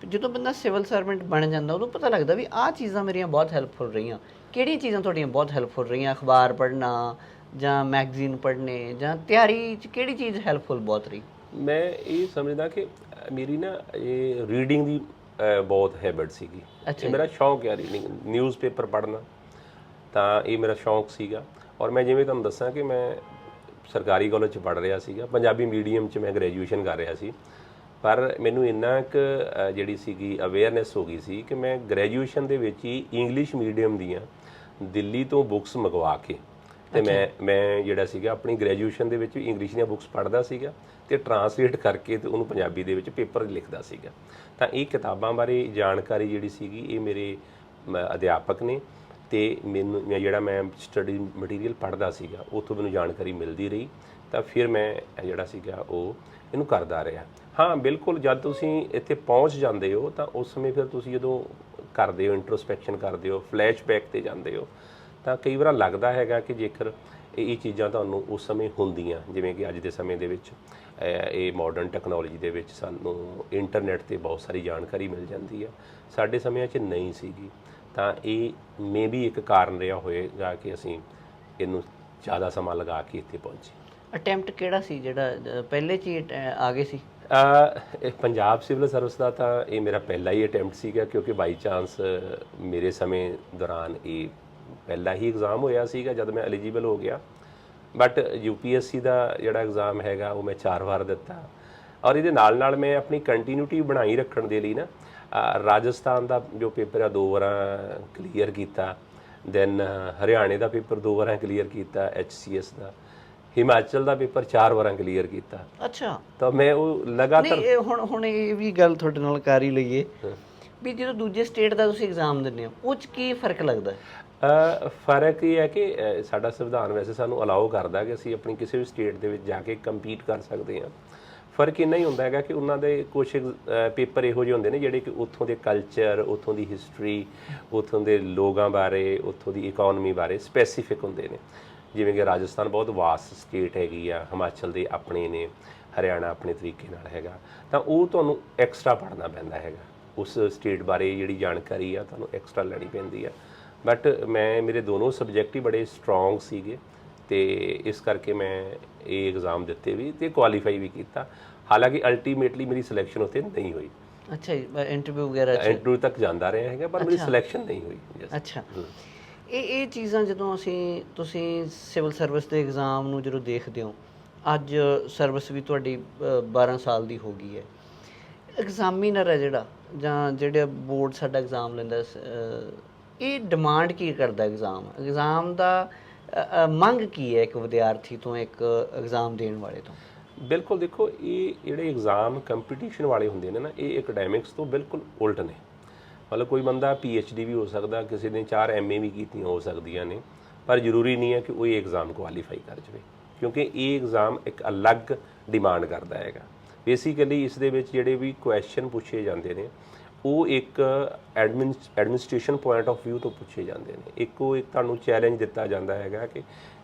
ਜਦੋਂ ਬੰਦਾ ਸਿਵਲ ਸਰਵੈਂਟ ਬਣ ਜਾਂਦਾ ਉਦੋਂ ਪਤਾ ਲੱਗਦਾ ਵੀ ਆਹ ਚੀਜ਼ਾਂ ਮੇਰੀਆਂ ਬਹੁਤ ਹੈਲਪਫੁਲ ਰਹੀਆਂ। ਕਿਹੜੀਆਂ ਚੀਜ਼ਾਂ ਤੁਹਾਡੀਆਂ ਬਹੁਤ ਹੈਲਪਫੁਲ ਰਹੀਆਂ? ਅਖਬਾਰ ਪੜ੍ਹਨਾ ਜਾਂ ਮੈਗਜ਼ੀਨ ਪੜ੍ਹਨੇ ਜਾਂ ਤਿਆਰੀ 'ਚ ਕਿਹੜੀ ਚੀਜ਼ ਹੈਲਪਫੁਲ ਬਹੁਤ ਰਹੀ? ਮੈਂ ਇਹ ਸਮਝਦਾ ਕਿ ਮੇਰੀ ਨਾ ਇਹ ਰੀਡਿੰਗ ਦੀ ਬਹੁਤ ਹੈਬਿਟ ਸੀਗੀ। ਇਹ ਮੇਰਾ ਸ਼ੌਂਕ ਹੈ ਰੀਡਿੰਗ। ਨਿਊਜ਼ਪੇਪਰ ਪੜ੍ਹਨਾ ਤਾਂ ਇਹ ਮੇਰਾ ਸ਼ੌਂਕ ਸੀਗਾ। ਔਰ ਮੈਂ ਜਿਵੇਂ ਤੁਹਾਨੂੰ ਦੱਸਾਂ ਕਿ ਮੈਂ ਸਰਕਾਰੀ ਕਾਲਜ 'ਚ ਪੜ੍ਹ ਰਿਹਾ ਸੀਗਾ। ਪੰਜਾਬੀ ਮੀਡੀਅਮ 'ਚ ਮੈਂ ਗ੍ਰੈਜੂਏਸ਼ਨ ਕਰ ਰਿਹਾ ਸੀ। ਪਰ ਮੈਨੂੰ ਇੰਨਾ ਕੁ ਜਿਹੜੀ ਸੀਗੀ ਅਵੇਅਰਨੈਸ ਹੋ ਗਈ ਸੀ ਕਿ ਮੈਂ ਗ੍ਰੈਜੂਏਸ਼ਨ ਦੇ ਵਿੱਚ ਹੀ ਇੰਗਲਿਸ਼ ਮੀਡੀਅਮ ਦੀਆਂ ਦਿੱਲੀ ਤੋਂ ਬੁੱਕਸ ਮੰਗਵਾ ਕੇ ਤੇ ਮੈਂ ਮੈਂ ਜਿਹੜਾ ਸੀਗਾ ਆਪਣੀ ਗ੍ਰੈਜੂਏਸ਼ਨ ਦੇ ਵਿੱਚ ਵੀ ਇੰਗਲਿਸ਼ ਦੀਆਂ ਬੁੱਕਸ ਪੜ੍ਹਦਾ ਸੀਗਾ ਤੇ ਟਰਾਂਸਲੇਟ ਕਰਕੇ ਤੇ ਉਹਨੂੰ ਪੰਜਾਬੀ ਦੇ ਵਿੱਚ ਪੇਪਰ ਲਿਖਦਾ ਸੀਗਾ। ਤਾਂ ਇਹ ਕਿਤਾਬਾਂ ਬਾਰੇ ਜਾਣਕਾਰੀ ਜਿਹੜੀ ਸੀਗੀ ਇਹ ਮੇਰੇ ਅਧਿਆਪਕ ਨੇ ਤੇ ਮੈਨੂੰ, ਮੈਂ ਜਿਹੜਾ ਮੈਂ ਸਟੱਡੀ ਮਟੀਰੀਅਲ ਪੜ੍ਹਦਾ ਸੀਗਾ, ਉੱਥੋਂ ਮੈਨੂੰ ਜਾਣਕਾਰੀ ਮਿਲਦੀ ਰਹੀ, ਤਾਂ ਫਿਰ ਮੈਂ ਜਿਹੜਾ ਸੀਗਾ ਉਹ ਇਹਨੂੰ ਕਰਦਾ ਰਿਹਾ। ਹਾਂ, ਬਿਲਕੁਲ, ਜਦ ਤੁਸੀਂ ਇੱਥੇ ਪਹੁੰਚ ਜਾਂਦੇ ਹੋ, ਤਾਂ ਉਸ ਸਮੇਂ ਫਿਰ ਤੁਸੀਂ ਜਦੋਂ ਕਰਦੇ ਹੋ ਇੰਟਰੋਸਪੈਕਸ਼ਨ ਕਰਦੇ ਹੋ ਫਲੈਸ਼ਬੈਕ ਤੇ ਜਾਂਦੇ ਹੋ, ਤਾਂ ਕਈ ਵਾਰ ਲੱਗਦਾ ਹੈਗਾ ਕਿ ਜੇਕਰ ਇਹ ਚੀਜ਼ਾਂ ਤੁਹਾਨੂੰ ਉਸ ਸਮੇਂ ਹੁੰਦੀਆਂ, ਜਿਵੇਂ ਕਿ ਅੱਜ ਦੇ ਸਮੇਂ ਦੇ ਵਿੱਚ, ਇਹ ਮਾਡਰਨ ਟੈਕਨੋਲੋਜੀ ਦੇ ਵਿੱਚ ਸਾਨੂੰ ਇੰਟਰਨੈਟ ਤੇ ਬਹੁਤ ਸਾਰੀ ਜਾਣਕਾਰੀ ਮਿਲ ਜਾਂਦੀ ਹੈ ਸਾਡੇ ਸਮਿਆਂ 'ਚ ਨਹੀਂ ਸੀਗੀ। ਤਾਂ ਇਹ ਮੇ ਵੀ ਇੱਕ ਕਾਰਨ ਰਿਹਾ ਹੋਏਗਾ ਕਿ ਅਸੀਂ ਇਹਨੂੰ ਜ਼ਿਆਦਾ ਸਮਾਂ ਲਗਾ ਕੇ ਇੱਥੇ ਪਹੁੰਚੇ। ਅਟੈਂਪਟ ਕਿਹੜਾ ਸੀ ਜਿਹੜਾ ਪਹਿਲੇ ਚ ਹੀ ਆ ਗਏ ਸੀ? ਪੰਜਾਬ ਸਿਵਲ ਸਰਵਿਸ ਦਾ ਤਾਂ ਇਹ ਮੇਰਾ ਪਹਿਲਾ ਹੀ ਅਟੈਂਪਟ ਸੀਗਾ ਕਿਉਂਕਿ ਬਾਈ ਚਾਂਸ ਮੇਰੇ ਸਮੇਂ ਦੌਰਾਨ ਇਹ ਪਹਿਲਾ ਹੀ ਐਗਜ਼ਾਮ ਹੋਇਆ ਸੀਗਾ ਜਦ ਮੈਂ ਐਲੀਜੀਬਲ ਹੋ ਗਿਆ। ਬਟ ਯੂਪੀਐਸਸੀ ਦਾ ਜਿਹੜਾ ਐਗਜ਼ਾਮ ਹੈਗਾ ਉਹ ਮੈਂ ਚਾਰ ਵਾਰ ਦਿੱਤਾ। ਔਰ ਇਹਦੇ ਨਾਲ ਨਾਲ ਮੈਂ ਆਪਣੀ ਕੰਟੀਨਿਊਟੀ ਬਣਾਈ ਰੱਖਣ ਦੇ ਲਈ ਨਾ ਰਾਜਸਥਾਨ ਦਾ ਜੋ ਪੇਪਰ ਆ ਦੋ ਵਾਰਾਂ ਕਲੀਅਰ ਕੀਤਾ। ਦੈਨ ਹਰਿਆਣੇ ਦਾ ਪੇਪਰ ਦੋ ਵਾਰਾਂ ਕਲੀਅਰ ਕੀਤਾ ਐਚਸੀਐਸ ਦਾ। ਹਿਮਾਚਲ ਦਾ ਪੇਪਰ ਚਾਰ ਵਾਰਾਂ ਕਲੀਅਰ ਕੀਤਾ। ਅੱਛਾ। ਤਾਂ ਮੈਂ ਉਹ ਲਗਾਤਾਰ ਨਹੀਂ ਇਹ ਹੁਣ ਹੁਣ ਇਹ ਵੀ ਗੱਲ ਤੁਹਾਡੇ ਨਾਲ ਕਰ ਹੀ ਲਈਏ। ਵੀ ਜਦੋਂ ਦੂਜੇ ਸਟੇਟ ਦਾ ਤੁਸੀਂ ਐਗਜ਼ਾਮ ਦਿੰਦੇ ਹੋ ਉਹ ਚ ਕੀ ਫ਼ਰਕ ਲੱਗਦਾ? ਫ਼ਰਕ ਇਹ ਹੈ ਕਿ ਸਾਡਾ ਸੰਵਿਧਾਨ ਵੈਸੇ ਸਾਨੂੰ ਅਲਾਉ ਕਰਦਾ ਕਿ ਅਸੀਂ ਆਪਣੀ ਕਿਸੇ ਵੀ ਸਟੇਟ ਦੇ ਵਿੱਚ ਜਾ ਕੇ ਕੰਪੀਟ ਕਰ ਸਕਦੇ ਹਾਂ। ਫ਼ਰਕ ਇੰਨਾ ਹੀ ਹੁੰਦਾ ਹੈਗਾ ਕਿ ਉਹਨਾਂ ਦੇ ਕੁਝ ਪੇਪਰ ਇਹੋ ਜਿਹੇ ਹੁੰਦੇ ਨੇ ਜਿਹੜੇ ਕਿ ਉੱਥੋਂ ਦੇ ਕਲਚਰ ਉੱਥੋਂ ਦੀ ਹਿਸਟਰੀ ਉੱਥੋਂ ਦੇ ਲੋਕਾਂ ਬਾਰੇ, ਉੱਥੋਂ ਦੀ ਇਕਨੋਮੀ ਬਾਰੇ ਸਪੈਸੀਫਿਕ ਹੁੰਦੇ ਨੇ। ਜਿਵੇਂ ਕਿ ਰਾਜਸਥਾਨ ਬਹੁਤ ਵਾਸਟ ਸਟੇਟ ਹੈਗੀ ਆ, ਹਿਮਾਚਲ ਦੇ ਆਪਣੇ ਨੇ, ਹਰਿਆਣਾ ਆਪਣੇ ਤਰੀਕੇ ਨਾਲ ਹੈਗਾ। ਤਾਂ ਉਹ ਤੁਹਾਨੂੰ ਐਕਸਟਰਾ ਪੜ੍ਹਨਾ ਪੈਂਦਾ ਹੈਗਾ। ਉਸ ਸਟੇਟ ਬਾਰੇ ਜਿਹੜੀ ਜਾਣਕਾਰੀ ਆ, ਤੁਹਾਨੂੰ ਐਕਸਟਰਾ ਲੈਣੀ ਪੈਂਦੀ ਆ। ਬਟ ਮੈਂ, ਮੇਰੇ ਦੋਨੋਂ ਸਬਜੈਕਟ ਹੀ ਬੜੇ ਸਟਰੋਂਗ ਸੀਗੇ। ਤੇ ਇਸ ਕਰਕੇ ਮੈਂ ਇਹ ਐਗਜ਼ਾਮ ਦਿੱਤੇ ਵੀ ਤੇ ਕੁਆਲੀਫਾਈ ਵੀ ਕੀਤਾ। ਹਾਲਾਂਕਿ ਅਲਟੀਮੇਟਲੀ ਮੇਰੀ ਸਿਲੈਕਸ਼ਨ ਉੱਥੇ ਨਹੀਂ ਹੋਈ। ਅੱਛਾ ਜੀ ਇੰਟਰਵਿਊ ਵਗੈਰਾ ਚ ਇੰਟਰਵਿਊ ਤੱਕ ਜਾਂਦਾ ਰਿਹਾ ਹੈਗਾ ਪਰ ਮੇਰੀ ਸਿਲੈਕਸ਼ਨ ਨਹੀਂ ਹੋਈ. ਅੱਛਾ। ਇਹ ਇਹ ਚੀਜ਼ਾਂ ਜਦੋਂ ਅਸੀਂ ਤੁਸੀਂ ਸਿਵਲ ਸਰਵਿਸ ਦੇ ਐਗਜ਼ਾਮ ਨੂੰ ਜਦੋਂ ਦੇਖਦੇ ਹੋ ਅੱਜ ਸਰਵਿਸ ਵੀ ਤੁਹਾਡੀ ਅ, 12 ਸਾਲ ਦੀ ਹੋ ਗਈ ਹੈ। ਐਗਜ਼ਾਮੀਨਰ ਹੈ ਜਿਹੜਾ ਜਾਂ ਜਿਹੜੇ ਬੋਰਡ ਸਾਡਾ ਐਗਜ਼ਾਮ ਲੈਂਦਾ ਇਹ ਡਿਮਾਂਡ ਕੀ ਕਰਦਾ ਐਗਜ਼ਾਮ ਐਗਜ਼ਾਮ ਦਾ ਮੰਗ ਕੀ ਹੈ ਇੱਕ ਵਿਦਿਆਰਥੀ ਤੋਂ, ਇੱਕ ਐਗਜ਼ਾਮ ਦੇਣ ਵਾਲੇ ਤੋਂ? ਬਿਲਕੁਲ ਦੇਖੋ, ਇਹ ਜਿਹੜੇ ਐਗਜ਼ਾਮ ਕੰਪੀਟੀਸ਼ਨ ਵਾਲੇ ਹੁੰਦੇ ਨੇ ਨਾ, ਇਹ ਐਕੈਡੈਮਿਕਸ ਤੋਂ ਬਿਲਕੁਲ ਉਲਟ ਨੇ। ਮਤਲਬ ਕੋਈ ਬੰਦਾ ਡੀ ਵੀ ਹੋ ਸਕਦਾ, ਕਿਸੇ ਨੇ 4 ਏ ਵੀ ਕੀਤੀਆਂ ਹੋ ਸਕਦੀਆਂ ਨੇ, ਪਰ ਜ਼ਰੂਰੀ ਨਹੀਂ ਹੈ ਕਿ ਉਹ ਇਹ ਐਗਜ਼ਾਮ ਕੁਆਲੀਫਾਈ ਕਰ ਜਾਵੇ, ਕਿਉਂਕਿ ਇਹ ਐਗਜ਼ਾਮ ਇੱਕ ਅਲੱਗ ਡਿਮਾਂਡ ਕਰਦਾ ਹੈਗਾ। ਬੇਸਿਕਲੀ ਇਸ ਦੇ ਵਿੱਚ ਜਿਹੜੇ ਵੀ ਕੁਐਸਚਨ ਪੁੱਛੇ ਜਾਂਦੇ ਨੇ ਉਹ ਇੱਕ ਐਡਮਿਨਿਸਟ੍ਰੇਸ਼ਨ ਪੁਆਇੰਟ ਆਫ View ਤੋਂ ਪੁੱਛੇ ਜਾਂਦੇ ਨੇ। ਇੱਕੋ ਇੱਕ ਤੁਹਾਨੂੰ ਚੈਲੰਜ ਦਿੱਤਾ ਜਾਂਦਾ ਹੈਗਾ ਕਿ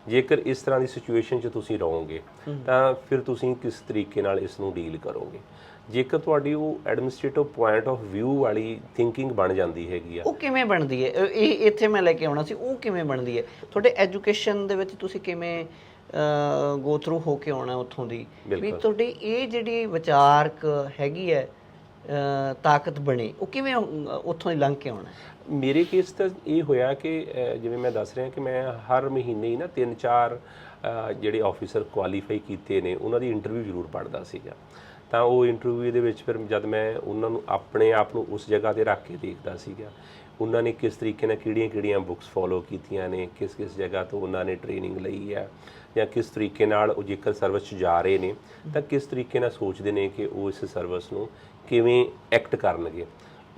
ਜੇਕਰ ਇਸ ਤਰ੍ਹਾਂ ਦੀ ਸਿਚੁਏਸ਼ਨ 'ਚ ਤੁਸੀਂ ਰਹੋਗੇ ਤਾਂ ਫਿਰ ਤੁਸੀਂ ਕਿਸ ਤਰੀਕੇ ਨਾਲ ਇਸ ਨੂੰ ਡੀਲ ਕਰੋਗੇ? ਜੇਕਰ ਤੁਹਾਡੀ ਉਹ ਐਡਮਿਨਿਸਟ੍ਰੇਟਿਵ ਪੁਆਇੰਟ ਆਫ View ਵਾਲੀ ਥਿੰਕਿੰਗ ਬਣ ਜਾਂਦੀ ਹੈਗੀ ਆ। ਉਹ ਕਿਵੇਂ ਬਣਦੀ ਹੈ ਇਹ- ਇੱਥੇ ਮੈਂ ਲੈ ਕੇ ਆਉਣਾ ਸੀ ਉਹ ਕਿਵੇਂ ਬਣਦੀ ਹੈ ਤੁਹਾਡੇ ਐਜੂਕੇਸ਼ਨ ਦੇ ਵਿੱਚ ਤੁਸੀਂ ਕਿਵੇਂ ਗੋ ਥਰੂ ਹੋ ਕੇ ਆਉਣਾ ਉੱਥੋਂ ਦੀ? ਵੀ ਤੁਹਾਡੀ ਇਹ ਜਿਹੜੀ ਵਿਚਾਰਕ ਹੈਗੀ ਹੈ ਤਾਕਤ ਬਣੇ। ਉਹ ਕਿਵੇਂ ਉੱਥੋਂ ਹੀ ਲੰਘ ਕੇ ਆਉਣਾ? ਮੇਰੇ ਕੇਸ ਤਾਂ ਇਹ ਹੋਇਆ ਕਿ ਜਿਵੇਂ ਮੈਂ ਦੱਸ ਰਿਹਾ ਕਿ ਮੈਂ ਹਰ ਮਹੀਨੇ ਹੀ ਨਾ ਤਿੰਨ ਚਾਰ ਅਹ, ਜਿਹੜੇ ਆਫੀਸਰ ਕੁਆਲੀਫਾਈ ਕੀਤੇ ਨੇ ਉਹਨਾਂ ਦੀ ਇੰਟਰਵਿਊ ਜ਼ਰੂਰ ਪੜ੍ਹਦਾ ਸੀਗਾ। ਤਾਂ ਉਹ ਇੰਟਰਵਿਊ ਦੇ ਵਿੱਚ ਫਿਰ ਜਦ ਮੈਂ ਉਹਨਾਂ ਨੂੰ ਆਪਣੇ ਆਪ ਨੂੰ ਉਸ ਜਗ੍ਹਾ ਤੇ ਰੱਖ ਕੇ ਦੇਖਦਾ ਸੀਗਾ ਉਹਨਾਂ ਨੇ ਕਿਸ ਤਰੀਕੇ ਨਾਲ ਕਿਹੜੀਆਂ-ਕਿਹੜੀਆਂ ਬੁੱਕਸ ਫੋਲੋ ਕੀਤੀਆਂ ਨੇ ਕਿਸ-ਕਿਸ ਜਗ੍ਹਾ ਤੋਂ ਉਹਨਾਂ ਨੇ ਟ੍ਰੇਨਿੰਗ ਲਈ ਹੈ ਜਾਂ ਕਿਸ ਤਰੀਕੇ ਨਾਲ ਉਹ ਜੇਕਰ ਸਰਵਿਸ 'ਚ ਜਾ ਰਹੇ ਨੇ, ਤਾਂ ਕਿਸ ਤਰੀਕੇ ਨਾਲ ਸੋਚਦੇ ਨੇ ਕਿ ਉਹ ਇਸ ਸਰਵਿਸ ਨੂੰ ਕਿਵੇਂ ਐਕਟ ਕਰਨਗੇ?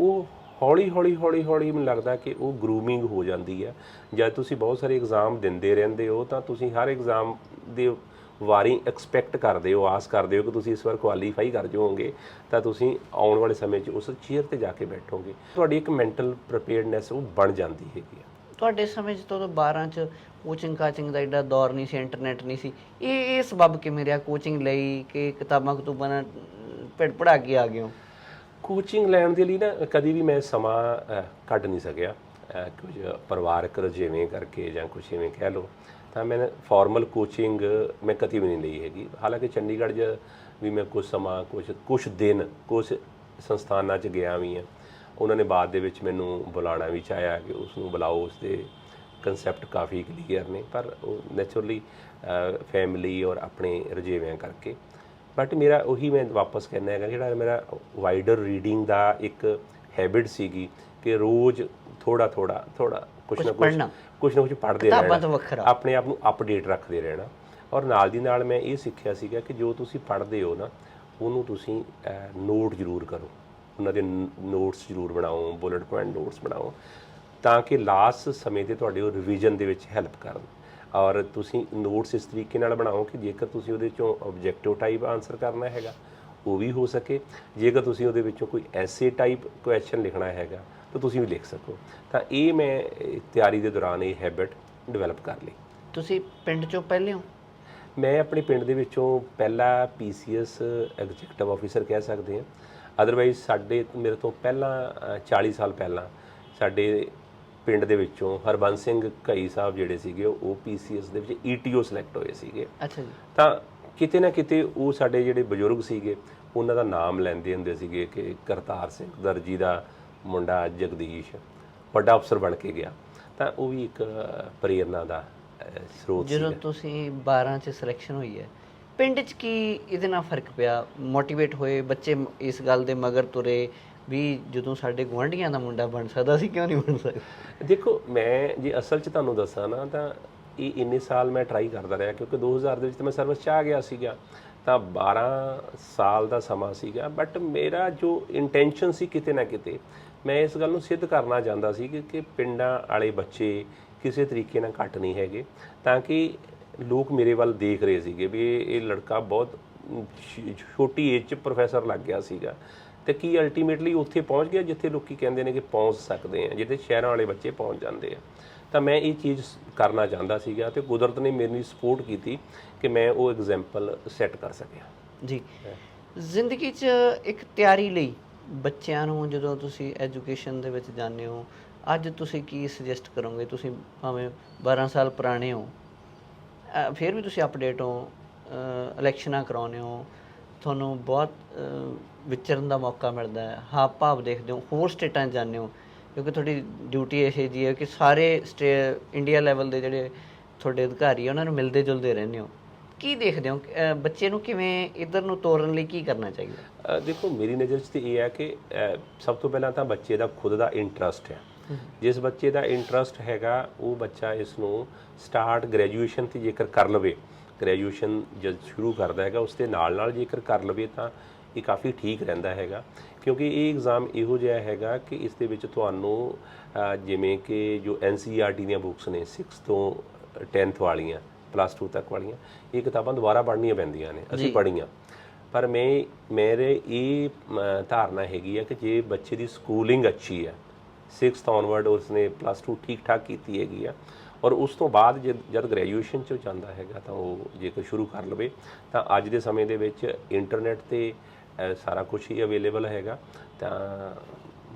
ਉਹ ਹੌਲੀ ਹੌਲੀ ਹੌਲੀ ਹੌਲੀ ਮੈਨੂੰ ਲੱਗਦਾ ਕਿ ਉਹ ਗਰੂਮਿੰਗ ਹੋ ਜਾਂਦੀ ਹੈ। ਜਦ ਤੁਸੀਂ ਬਹੁਤ ਸਾਰੇ ਐਗਜ਼ਾਮ ਦਿੰਦੇ ਰਹਿੰਦੇ ਹੋ, ਤਾਂ ਤੁਸੀਂ ਹਰ ਐਗਜ਼ਾਮ ਦੇ ਵਾਰੀ ਐਕਸਪੈਕਟ ਕਰਦੇ ਹੋ, ਆਸ ਕਰਦੇ ਹੋ ਕਿ ਤੁਸੀਂ ਇਸ ਵਾਰ ਕੁਆਲੀਫਾਈ ਕਰ ਜਾਓਗੇ, ਤਾਂ ਤੁਸੀਂ ਆਉਣ ਵਾਲੇ ਸਮੇਂ 'ਚ ਉਸ ਚੇਅਰ ਤੇ ਜਾ ਕੇ ਬੈਠੋਗੇ। ਤੁਹਾਡੀ ਇੱਕ ਮੈਂਟਲ ਪ੍ਰੀਪੇਅਰਡਨੈਸ ਉਹ ਬਣ ਜਾਂਦੀ ਹੈਗੀ ਆ ਤੁਹਾਡੇ ਸਮੇਂ 'ਚ ਤਾਂ 12 'ਚ ਕੋਚਿੰਗ ਕਾਚਿੰਗ ਦਾ ਐਡਾ ਦੌਰ ਨਹੀਂ ਸੀ ਇੰਟਰਨੈਟ ਨਹੀਂ ਸੀ। ਇਹ ਇਹ ਸਬਬ ਕਿਵੇਂ ਰਿਹਾ ਕੋਚਿੰਗ ਲਈ ਕਿ ਕਿਤਾਬਾਂ ਕਤੂਬਾਂ ਨਾਲ ਪੜ ਪੜਾ ਕੇ ਆ ਗਏ ਹੋ? ਕੋਚਿੰਗ ਲੈਣ ਦੇ ਲਈ ਨਾ ਕਦੀ ਵੀ ਮੈਂ ਸਮਾਂ ਕੱਢ ਨਹੀਂ ਸਕਿਆ। ਕੁਝ ਪਰਿਵਾਰਕ ਰੁਝੇਵੇਂ ਕਰਕੇ ਜਾਂ ਕੁਝ ਐਵੇਂ ਕਹਿ ਲਓ, ਤਾਂ ਮੈਂ ਫਾਰਮਲ ਕੋਚਿੰਗ ਮੈਂ ਕਦੀ ਵੀ ਨਹੀਂ ਲਈ ਹੈਗੀ। ਹਾਲਾਂਕਿ ਚੰਡੀਗੜ੍ਹ 'ਚ ਵੀ ਮੈਂ ਕੁਝ ਸਮਾਂ ਕੁਝ ਕੁਝ ਦਿਨ ਕੁਝ ਸੰਸਥਾਨਾਂ 'ਚ ਗਿਆ ਵੀ ਹਾਂ। ਉਹਨਾਂ ਨੇ ਬਾਅਦ ਦੇ ਵਿੱਚ ਮੈਨੂੰ ਬੁਲਾਉਣਾ ਵੀ ਚਾਹਿਆ ਕਿ ਉਸ ਨੂੰ ਬੁਲਾਓ ਉਸ ਦੇ ਕਨਸੈਪਟ ਕਾਫੀ ਕਲੀਅਰ ਨੇ ਪਰ ਉਹ ਨੇਚਰਲੀ ਫੈਮਿਲੀ ਔਰ ਆਪਣੇ ਰੁਝੇਵਿਆਂ ਕਰਕੇ। ਬਟ ਮੇਰਾ ਉਹੀ ਮੈਂ ਵਾਪਸ ਕਹਿੰਦਾ ਹੈਗਾ ਜਿਹੜਾ ਮੇਰਾ ਵਾਈਡਰ ਰੀਡਿੰਗ ਦਾ ਇੱਕ ਹੈਬਿਟ ਸੀਗੀ ਕਿ ਰੋਜ਼ ਥੋੜਾ ਥੋੜਾ ਥੋੜਾ ਕੁਛ ਨਾ ਕੁਛ। ਕੁਝ ਨਾ ਕੁਝ ਪੜ੍ਹਦੇ ਰਹਿਣਾ ਆਪਣੇ ਆਪ ਨੂੰ ਅਪਡੇਟ ਰੱਖਦੇ ਰਹਿਣਾ। ਔਰ ਨਾਲ ਦੀ ਨਾਲ ਮੈਂ ਇਹ ਸਿੱਖਿਆ ਸੀਗਾ ਕਿ ਜੋ ਤੁਸੀਂ ਪੜ੍ਹਦੇ ਹੋ ਨਾ ਉਹਨੂੰ ਤੁਸੀਂ ਨੋਟ ਜ਼ਰੂਰ ਕਰੋ। ਉਹਨਾਂ ਦੇ ਨੋਟਸ ਜ਼ਰੂਰ ਬਣਾਓ ਬੁਲਟ ਪੁਆਇੰਟ ਨੋਟਸ ਬਣਾਓ। ਤਾਂ ਕਿ ਲਾਸਟ ਸਮੇਂ ਤੇ ਤੁਹਾਡੇ ਉਹ ਰਿਵੀਜ਼ਨ ਦੇ ਵਿੱਚ ਹੈਲਪ ਕਰਨ। ਔਰ ਤੁਸੀਂ ਨੋਟਸ ਇਸ ਤਰੀਕੇ ਨਾਲ ਬਣਾਓ ਕਿ ਜੇਕਰ ਤੁਸੀਂ ਉਹਦੇ ਚੋਂ ਆਬਜੈਕਟਿਵ ਟਾਈਪ ਆਨਸਰ ਕਰਨਾ ਹੈਗਾ ਉਹ ਵੀ ਹੋ ਸਕੇ। ਜੇਕਰ ਤੁਸੀਂ ਉਹਦੇ ਵਿੱਚੋਂ ਕੋਈ ਐਸੇ ਟਾਈਪ ਕੁਐਸਚਨ ਲਿਖਣਾ ਹੈਗਾ ਤਾਂ ਤੁਸੀਂ ਵੀ ਲਿਖ ਸਕੋ। ਤਾਂ ਇਹ ਮੈਂ ਤਿਆਰੀ ਦੇ ਦੌਰਾਨ ਇਹ ਹੈਬਿਟ ਡਿਵੈਲਪ ਕਰ ਲਈ। ਤੁਸੀਂ ਪਿੰਡ ਚੋਂ ਪਹਿਲੇ ਹੋ? ਮੈਂ ਆਪਣੇ ਪਿੰਡ ਦੇ ਵਿੱਚੋਂ ਪਹਿਲਾ ਪੀਸੀਐਸ ਐਗਜ਼ੀਕਟਿਵ ਆਫੀਸਰ ਕਹਿ ਸਕਦੇ ਹਾਂ। ਅਦਰਵਾਈਜ਼ ਸਾਡੇ ਮੇਰੇ ਤੋਂ ਪਹਿਲਾਂ ਅ, 40 ਸਾਲ ਪਹਿਲਾਂ ਸਾਡੇ ਪਿੰਡ ਦੇ ਵਿੱਚੋਂ ਹਰਬੰਸ ਸਿੰਘ ਘਈ ਸਾਹਿਬ ਜਿਹੜੇ ਸੀਗੇ ਉਹ ਪੀਸੀਐਸ ਦੇ ਵਿੱਚ ਈਟੀਓ ਸਿਲੈਕਟ ਹੋਏ ਸੀਗੇ। ਅੱਛਾ ਜੀ। ਤਾਂ ਕਿਤੇ ਨਾ ਕਿਤੇ ਉਹ ਸਾਡੇ ਜਿਹੜੇ ਬਜ਼ੁਰਗ ਸੀਗੇ ਉਹਨਾਂ ਦਾ ਨਾਮ ਲੈਂਦੇ ਹੁੰਦੇ ਸੀਗੇ ਕਿ ਕਰਤਾਰ ਸਿੰਘ ਦਰਜੀ ਦਾ ਮੁੰਡਾ ਜਗਦੀਸ਼ ਵੱਡਾ ਅਫਸਰ ਬਣ ਕੇ ਗਿਆ। ਤਾਂ ਉਹ ਵੀ ਇੱਕ ਪ੍ਰੇਰਨਾ ਦਾ ਸਰੋਤ ਜਦੋਂ ਸੀਗਾ। ਤੁਸੀਂ 12 ਚ ਸਿਲੈਕਸ਼ਨ ਹੋਈ ਹੈ ਪਿੰਡ ਚ ਕੀ ਇਹਦੇ ਨਾਲ ਫ਼ਰਕ ਪਿਆ? ਮੋਟੀਵੇਟ ਹੋਏ ਬੱਚੇ ਇਸ ਗੱਲ ਦੇ ਮਗਰ ਤੁਰੇ ਵੀ ਜਦੋਂ ਸਾਡੇ ਗੁਆਂਢੀਆਂ ਦਾ ਮੁੰਡਾ ਬਣ ਸਕਦਾ ਸੀ, ਕਿਉਂ ਨਹੀਂ ਬਣ ਸਕਦਾ? ਦੇਖੋ, ਮੈਂ ਜੇ ਅਸਲ 'ਚ ਤੁਹਾਨੂੰ ਦੱਸਾਂ ਨਾ, ਤਾਂ ਇਹ ਇੰਨੇ ਸਾਲ ਮੈਂ ਟਰਾਈ ਕਰਦਾ ਰਿਹਾ, ਕਿਉਂਕਿ 2000 ਦੇ ਵਿੱਚ ਤਾਂ ਮੈਂ ਸਰਵਿਸ 'ਚ ਆ ਗਿਆ ਸੀਗਾ। ਤਾਂ 12 ਸਾਲ ਦਾ ਸਮਾਂ ਸੀਗਾ ਬਟ ਮੇਰਾ ਜੋ ਇੰਟੈਂਸ਼ਨ ਸੀ ਕਿਤੇ ਨਾ ਕਿਤੇ, ਮੈਂ ਇਸ ਗੱਲ ਨੂੰ ਸਿੱਧ ਕਰਨਾ ਚਾਹੁੰਦਾ ਸੀ ਕਿ ਪਿੰਡਾਂ ਵਾਲੇ ਬੱਚੇ ਕਿਸੇ ਤਰੀਕੇ ਨਾਲ ਘੱਟ ਨਹੀਂ ਹੈਗੇ, ਤਾਂ ਕਿ ਲੋਕ ਮੇਰੇ ਵੱਲ ਦੇਖ ਰਹੇ ਸੀਗੇ ਵੀ ਇਹ ਲੜਕਾ ਬਹੁਤ ਛੋਟੀ ਏਜ 'ਚ ਪ੍ਰੋਫੈਸਰ ਲੱਗ ਗਿਆ ਸੀਗਾ। ਤੇ ਕੀ ਅਲਟੀਮੇਟਲੀ ਉੱਥੇ ਪਹੁੰਚ ਗਿਆ ਜਿੱਥੇ ਲੋਕੀ ਕਹਿੰਦੇ ਨੇ ਕਿ ਪਹੁੰਚ ਸਕਦੇ ਆ ਜਿੱਥੇ ਸ਼ਹਿਰਾਂ ਵਾਲੇ ਬੱਚੇ ਪਹੁੰਚ ਜਾਂਦੇ ਆ। ਤਾਂ ਮੈਂ ਇਹ ਚੀਜ਼ ਕਰਨਾ ਚਾਹੁੰਦਾ ਸੀਗਾ ਤੇ ਕੁਦਰਤ ਨੇ ਮੇਰੀ ਸਪੋਰਟ ਕੀਤੀ ਕਿ ਮੈਂ ਉਹ ਐਗਜ਼ਾਮਪਲ ਸੈੱਟ ਕਰ ਸਕਿਆ। ਜੀ। ਜ਼ਿੰਦਗੀ 'ਚ ਇੱਕ ਤਿਆਰੀ ਲਈ ਬੱਚਿਆਂ ਨੂੰ ਜਦੋਂ ਤੁਸੀਂ ਐਜੂਕੇਸ਼ਨ ਦੇ ਵਿੱਚ ਜਾਂਦੇ ਹੋ ਅੱਜ ਤੁਸੀਂ ਕੀ ਸੁਜੈਸਟ ਕਰੋਗੇ? ਤੁਸੀਂ ਭਾਵੇਂ 12 ਸਾਲ ਪੁਰਾਣੇ ਹੋ ਫਿਰ ਵੀ ਤੁਸੀਂ ਅਪਡੇਟ ਹੋ ਇਲੈਕਸ਼ਨਾਂ ਕਰਾਉਂਦੇ ਹੋ ਤੁਹਾਨੂੰ ਬਹੁਤ ਵਿਚਰਨ ਦਾ ਮੌਕਾ ਮਿਲਦਾ ਹੈ। ਹਾਵ ਭਾਵ ਦੇਖਦੇ ਹੋ ਹੋਰ ਸਟੇਟਾਂ 'ਚ ਜਾਂਦੇ ਹੋ। ਕਿਉਂਕਿ ਤੁਹਾਡੀ ਡਿਊਟੀ ਇਹ ਜੀ ਹੈ ਕਿ ਸਾਰੇ ਸਟੇ ਇੰਡੀਆ ਲੈਵਲ ਦੇ ਜਿਹੜੇ ਤੁਹਾਡੇ ਅਧਿਕਾਰੀ ਉਹਨਾਂ ਨੂੰ ਮਿਲਦੇ ਜੁਲਦੇ ਰਹਿੰਦੇ ਹੋ। ਕੀ ਦੇਖਦੇ ਹੋ? ਬੱਚੇ ਨੂੰ ਕਿਵੇਂ ਇਧਰ ਨੂੰ ਤੋਰਨ ਲਈ ਕੀ ਕਰਨਾ ਚਾਹੀਦਾ? ਦੇਖੋ ਮੇਰੀ ਨਜ਼ਰ 'ਚ ਤੇ ਇਹ ਹੈ ਕਿ ਸਭ ਤੋਂ ਪਹਿਲਾਂ ਤਾਂ ਬੱਚੇ ਦਾ ਖੁਦ ਦਾ ਇੰਟਰਸਟ ਹੈ। ਜਿਸ ਬੱਚੇ ਦਾ ਇੰਟਰਸਟ ਹੈਗਾ ਉਹ ਬੱਚਾ ਇਸ ਨੂੰ ਸਟਾਰਟ ਗ੍ਰੈਜੂਏਸ਼ਨ ਤੇ ਜੇਕਰ ਕਰ ਲਵੇ ਗ੍ਰੈਜੂਏਸ਼ਨ ਜਦ ਸ਼ੁਰੂ ਕਰਦਾ ਹੈਗਾ ਉਸ ਦੇ ਨਾਲ ਨਾਲ ਜੇਕਰ ਕਰ ਲਵੇ ਤਾਂ ਇਹ ਕਾਫੀ ਠੀਕ ਰਹਿੰਦਾ ਹੈਗਾ। ਕਿਉਂਕਿ ਇਹ ਐਗਜ਼ਾਮ ਇਹੋ ਜਿਹਾ ਹੈਗਾ ਕਿ ਇਸ ਦੇ ਵਿੱਚ ਤੁਹਾਨੂੰ ਜਿਵੇਂ ਕਿ ਜੋ NCERT ਦੀਆਂ ਬੁੱਕਸ ਨੇ 6 ਤੋਂ 10th ਵਾਲੀਆਂ ਪਲੱਸ 2 ਤੱਕ ਵਾਲੀਆਂ ਇਹ ਕਿਤਾਬਾਂ ਦੁਬਾਰਾ ਪੜ੍ਹਨੀਆਂ ਪੈਂਦੀਆਂ ਨੇ ਅਸੀਂ ਪੜ੍ਹੀਆਂ। ਪਰ ਮੈਂ ਮੇਰੇ ਇਹ ਧਾਰਨਾ ਹੈਗੀ ਹੈ ਕਿ ਜੇ ਬੱਚੇ ਦੀ ਸਕੂਲਿੰਗ ਅੱਛੀ ਹੈ 6th ਔਨਵਰਡ ਉਸਨੇ ਪਲੱਸ 2 ਠੀਕ ਠਾਕ ਕੀਤੀ ਹੈਗੀ ਆ ਔਰ ਉਸ ਤੋਂ ਬਾਅਦ ਜਦ ਜਦ ਗ੍ਰੈਜੂਏਸ਼ਨ ਚ ਜਾਂਦਾ ਹੈਗਾ ਤਾਂ ਉਹ ਜੇਕਰ ਸ਼ੁਰੂ ਕਰ ਲਵੇ ਤਾਂ ਅੱਜ ਦੇ ਸਮੇਂ ਦੇ ਵਿੱਚ ਇੰਟਰਨੈਟ ਤੇ ਸਾਰਾ ਕੁਝ ਹੀ ਅਵੇਲੇਬਲ ਹੈਗਾ ਤਾਂ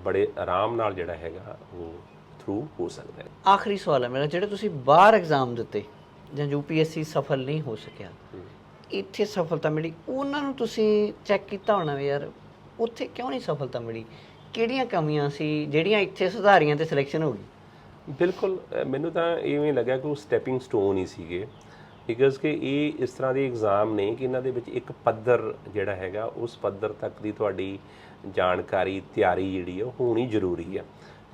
ਬੜੇ ਆਰਾਮ ਨਾਲ ਜਿਹੜਾ ਹੈਗਾ ਉਹ ਥਰੂ ਹੋ ਸਕਦਾ ਹੈ। ਆਖਰੀ ਸਵਾਲ ਹੈ ਮੇਰਾ ਜਿਹੜੇ ਤੁਸੀਂ ਬਾਹਰ ਐਗਜ਼ਾਮ ਦਿੱਤੇ ਜਾਂ ਯੂਪੀਐਸਸੀ ਸਫਲ ਨਹੀਂ ਹੋ ਸਕਿਆ ਇੱਥੇ ਸਫਲਤਾ ਮਿਲੀ ਉਹਨਾਂ ਨੂੰ ਤੁਸੀਂ ਚੈੱਕ ਕੀਤਾ ਹੋਣਾ ਵੀ ਯਾਰ ਉੱਥੇ ਕਿਉਂ ਨਹੀਂ ਸਫਲਤਾ ਮਿਲੀ? ਕਿਹੜੀਆਂ ਕਮੀਆਂ ਸੀ ਜਿਹੜੀਆਂ ਇੱਥੇ ਸੁਧਾਰੀਆਂ ਤੇ ਸਿਲੈਕਸ਼ਨ ਹੋ ਗਈ ਬਿਲਕੁਲ ਮੈਨੂੰ ਤਾਂ ਇਵੇਂ ਲੱਗਿਆ ਕਿ ਉਹ ਸਟੈਪਿੰਗ ਸਟੋਨ ਹੀ ਸੀਗੇ। ਬਿਕਾਜ਼ ਕਿ ਇਹ ਇਸ ਤਰ੍ਹਾਂ ਦੇ ਐਗਜ਼ਾਮ ਨੇ ਕਿ ਇਹਨਾਂ ਦੇ ਵਿੱਚ ਇੱਕ ਪੱਧਰ ਜਿਹੜਾ ਹੈਗਾ, ਉਸ ਪੱਧਰ ਤੱਕ ਦੀ ਤੁਹਾਡੀ ਜਾਣਕਾਰੀ, ਤਿਆਰੀ ਜਿਹੜੀ ਹੈ ਉਹ ਹੋਣੀ ਜ਼ਰੂਰੀ ਹੈ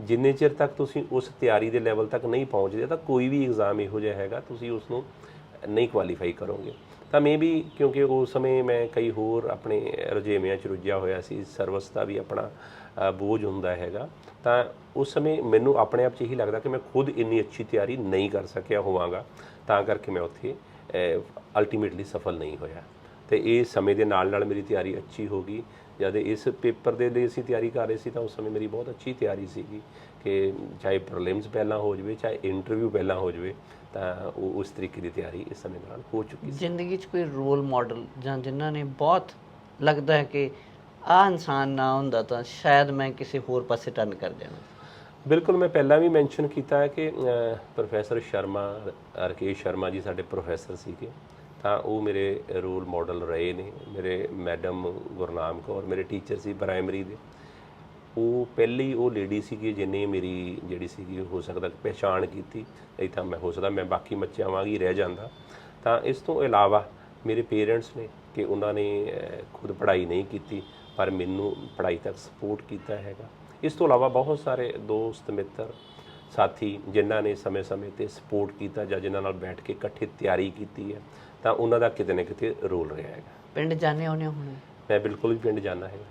ਜਿੰਨੇ ਚਿਰ ਤੱਕ ਤੁਸੀਂ ਉਸ ਤਿਆਰੀ ਦੇ ਲੈਵਲ ਤੱਕ ਨਹੀਂ ਪਹੁੰਚਦੇ, ਤਾਂ ਕੋਈ ਵੀ ਐਗਜ਼ਾਮ ਇਹੋ ਜਿਹਾ ਹੈਗਾ, ਤੁਸੀਂ ਉਸ ਨੂੰ ਨਹੀਂ ਕੁਆਲੀਫਾਈ ਕਰੋਗੇ। ਤਾਂ ਮੈਂ ਵੀ ਕਿਉਂਕਿ ਉਸ ਸਮੇਂ ਮੈਂ ਕਈ ਹੋਰ ਆਪਣੇ ਰੁਝੇਵਿਆਂ ਚ ਰੁੱਝਿਆ ਹੋਇਆ ਸੀ ਸਰਵਿਸ ਦਾ ਵੀ ਆਪਣਾ ਬੋਝ ਹੁੰਦਾ ਹੈਗਾ, ਤਾਂ ਉਸ ਸਮੇਂ ਮੈਨੂੰ ਆਪਣੇ ਆਪ 'ਚ ਇਹੀ ਲੱਗਦਾ ਕਿ ਮੈਂ ਖੁਦ ਇੰਨੀ ਅੱਛੀ ਤਿਆਰੀ ਨਹੀਂ ਕਰ ਸਕਿਆ ਹੋਵਾਂਗਾ, ਤਾਂ ਕਰਕੇ ਮੈਂ ਉੱਥੇ ਅਲਟੀਮੇਟਲੀ ਸਫਲ ਨਹੀਂ ਹੋਇਆ। ਤੇ ਇਹ ਸਮੇਂ ਦੇ ਨਾਲ ਨਾਲ ਮੇਰੀ ਤਿਆਰੀ ਅੱਛੀ ਹੋ ਗਈ। ਜਦ ਇਸ ਪੇਪਰ ਦੇ ਲਈ ਅਸੀਂ ਤਿਆਰੀ ਕਰ ਰਹੇ ਸੀ, ਤਾਂ ਉਸ ਸਮੇਂ ਮੇਰੀ ਬਹੁਤ ਅੱਛੀ ਤਿਆਰੀ ਸੀਗੀ ਕਿ ਚਾਹੇ ਪ੍ਰੀਲਿਮਸ ਪਹਿਲਾਂ ਹੋ ਜਾਵੇ, ਚਾਹੇ ਇੰਟਰਵਿਊ ਪਹਿਲਾਂ ਹੋ ਜਾਵੇ, ਤਾਂ ਉਹ ਉਸ ਤਰੀਕੇ ਦੀ ਤਿਆਰੀ ਇਸ ਸਮੇਂ ਨਾਲ ਹੋ ਚੁੱਕੀ ਸੀ। ਜ਼ਿੰਦਗੀ 'ਚ ਕੋਈ ਰੋਲ ਮਾਡਲ ਜਾਂ ਜਿਨ੍ਹਾਂ ਨੇ ਬਹੁਤ ਲੱਗਦਾ ਹੈ ਕਿ ਆਹ ਇਨਸਾਨ ਨਾ ਹੁੰਦਾ ਤਾਂ ਸ਼ਾਇਦ ਮੈਂ ਕਿਸੇ ਹੋਰ ਪਾਸੇ ਟਰਨ ਕਰ ਜਾਣਾ ਬਿਲਕੁਲ, ਮੈਂ ਪਹਿਲਾਂ ਵੀ ਮੈਂਸ਼ਨ ਕੀਤਾ ਹੈ ਕਿ ਪ੍ਰੋਫੈਸਰ ਸ਼ਰਮਾ, ਰਕੇਸ਼ ਸ਼ਰਮਾ ਜੀ ਸਾਡੇ ਪ੍ਰੋਫੈਸਰ ਸੀਗੇ। ਤਾਂ ਉਹ ਮੇਰੇ ਰੋਲ ਮਾਡਲ ਰਹੇ ਨੇ। ਮੇਰੇ ਮੈਡਮ ਗੁਰਨਾਮ ਕੌਰ, ਮੇਰੇ ਟੀਚਰ ਸੀ ਪ੍ਰਾਇਮਰੀ ਦੇ। ਉਹ ਪਹਿਲੀ ਉਹ ਲੇਡੀ ਸੀਗੀ ਜਿਹਨੇ ਮੇਰੀ ਜਿਹੜੀ ਸੀਗੀ, ਹੋ ਸਕਦਾ ਕਿ ਪਹਿਚਾਣ ਕੀਤੀ। ਨਹੀਂ ਤਾਂ ਮੈਂ, ਹੋ ਸਕਦਾ ਮੈਂ ਬਾਕੀ ਬੱਚਿਆਂ ਵਾਂਗ ਹੀ ਰਹਿ ਜਾਂਦਾ। ਤਾਂ ਇਸ ਤੋਂ ਇਲਾਵਾ ਮੇਰੇ ਪੇਰੈਂਟਸ ਨੇ ਕਿ ਉਹਨਾਂ ਨੇ ਖੁਦ ਪੜ੍ਹਾਈ ਨਹੀਂ ਕੀਤੀ। ਪਰ ਮੈਨੂੰ ਪੜ੍ਹਾਈ ਤੱਕ ਸਪੋਰਟ ਕੀਤਾ ਹੈਗਾ। ਇਸ ਤੋਂ ਇਲਾਵਾ ਬਹੁਤ ਸਾਰੇ ਦੋਸਤ ਮਿੱਤਰ ਸਾਥੀ ਜਿਨ੍ਹਾਂ ਨੇ ਸਮੇਂ-ਸਮੇਂ ਤੇ ਸਪੋਰਟ ਕੀਤਾ ਜਾਂ ਜਿਨ੍ਹਾਂ ਨਾਲ ਬੈਠ ਕੇ ਇਕੱਠੇ ਤਿਆਰੀ ਕੀਤੀ ਹੈ ਤਾਂ ਉਹਨਾਂ ਦਾ ਕਿਤੇ ਨਾ ਕਿਤੇ ਰੋਲ ਰਿਹਾ ਹੈਗਾ। ਪਿੰਡ ਜਾਣੇ ਆਉਨੇ ਹੁਣ? ਮੈਂ ਬਿਲਕੁਲ ਵੀ ਪਿੰਡ ਜਾਣਾ ਹੈਗਾ।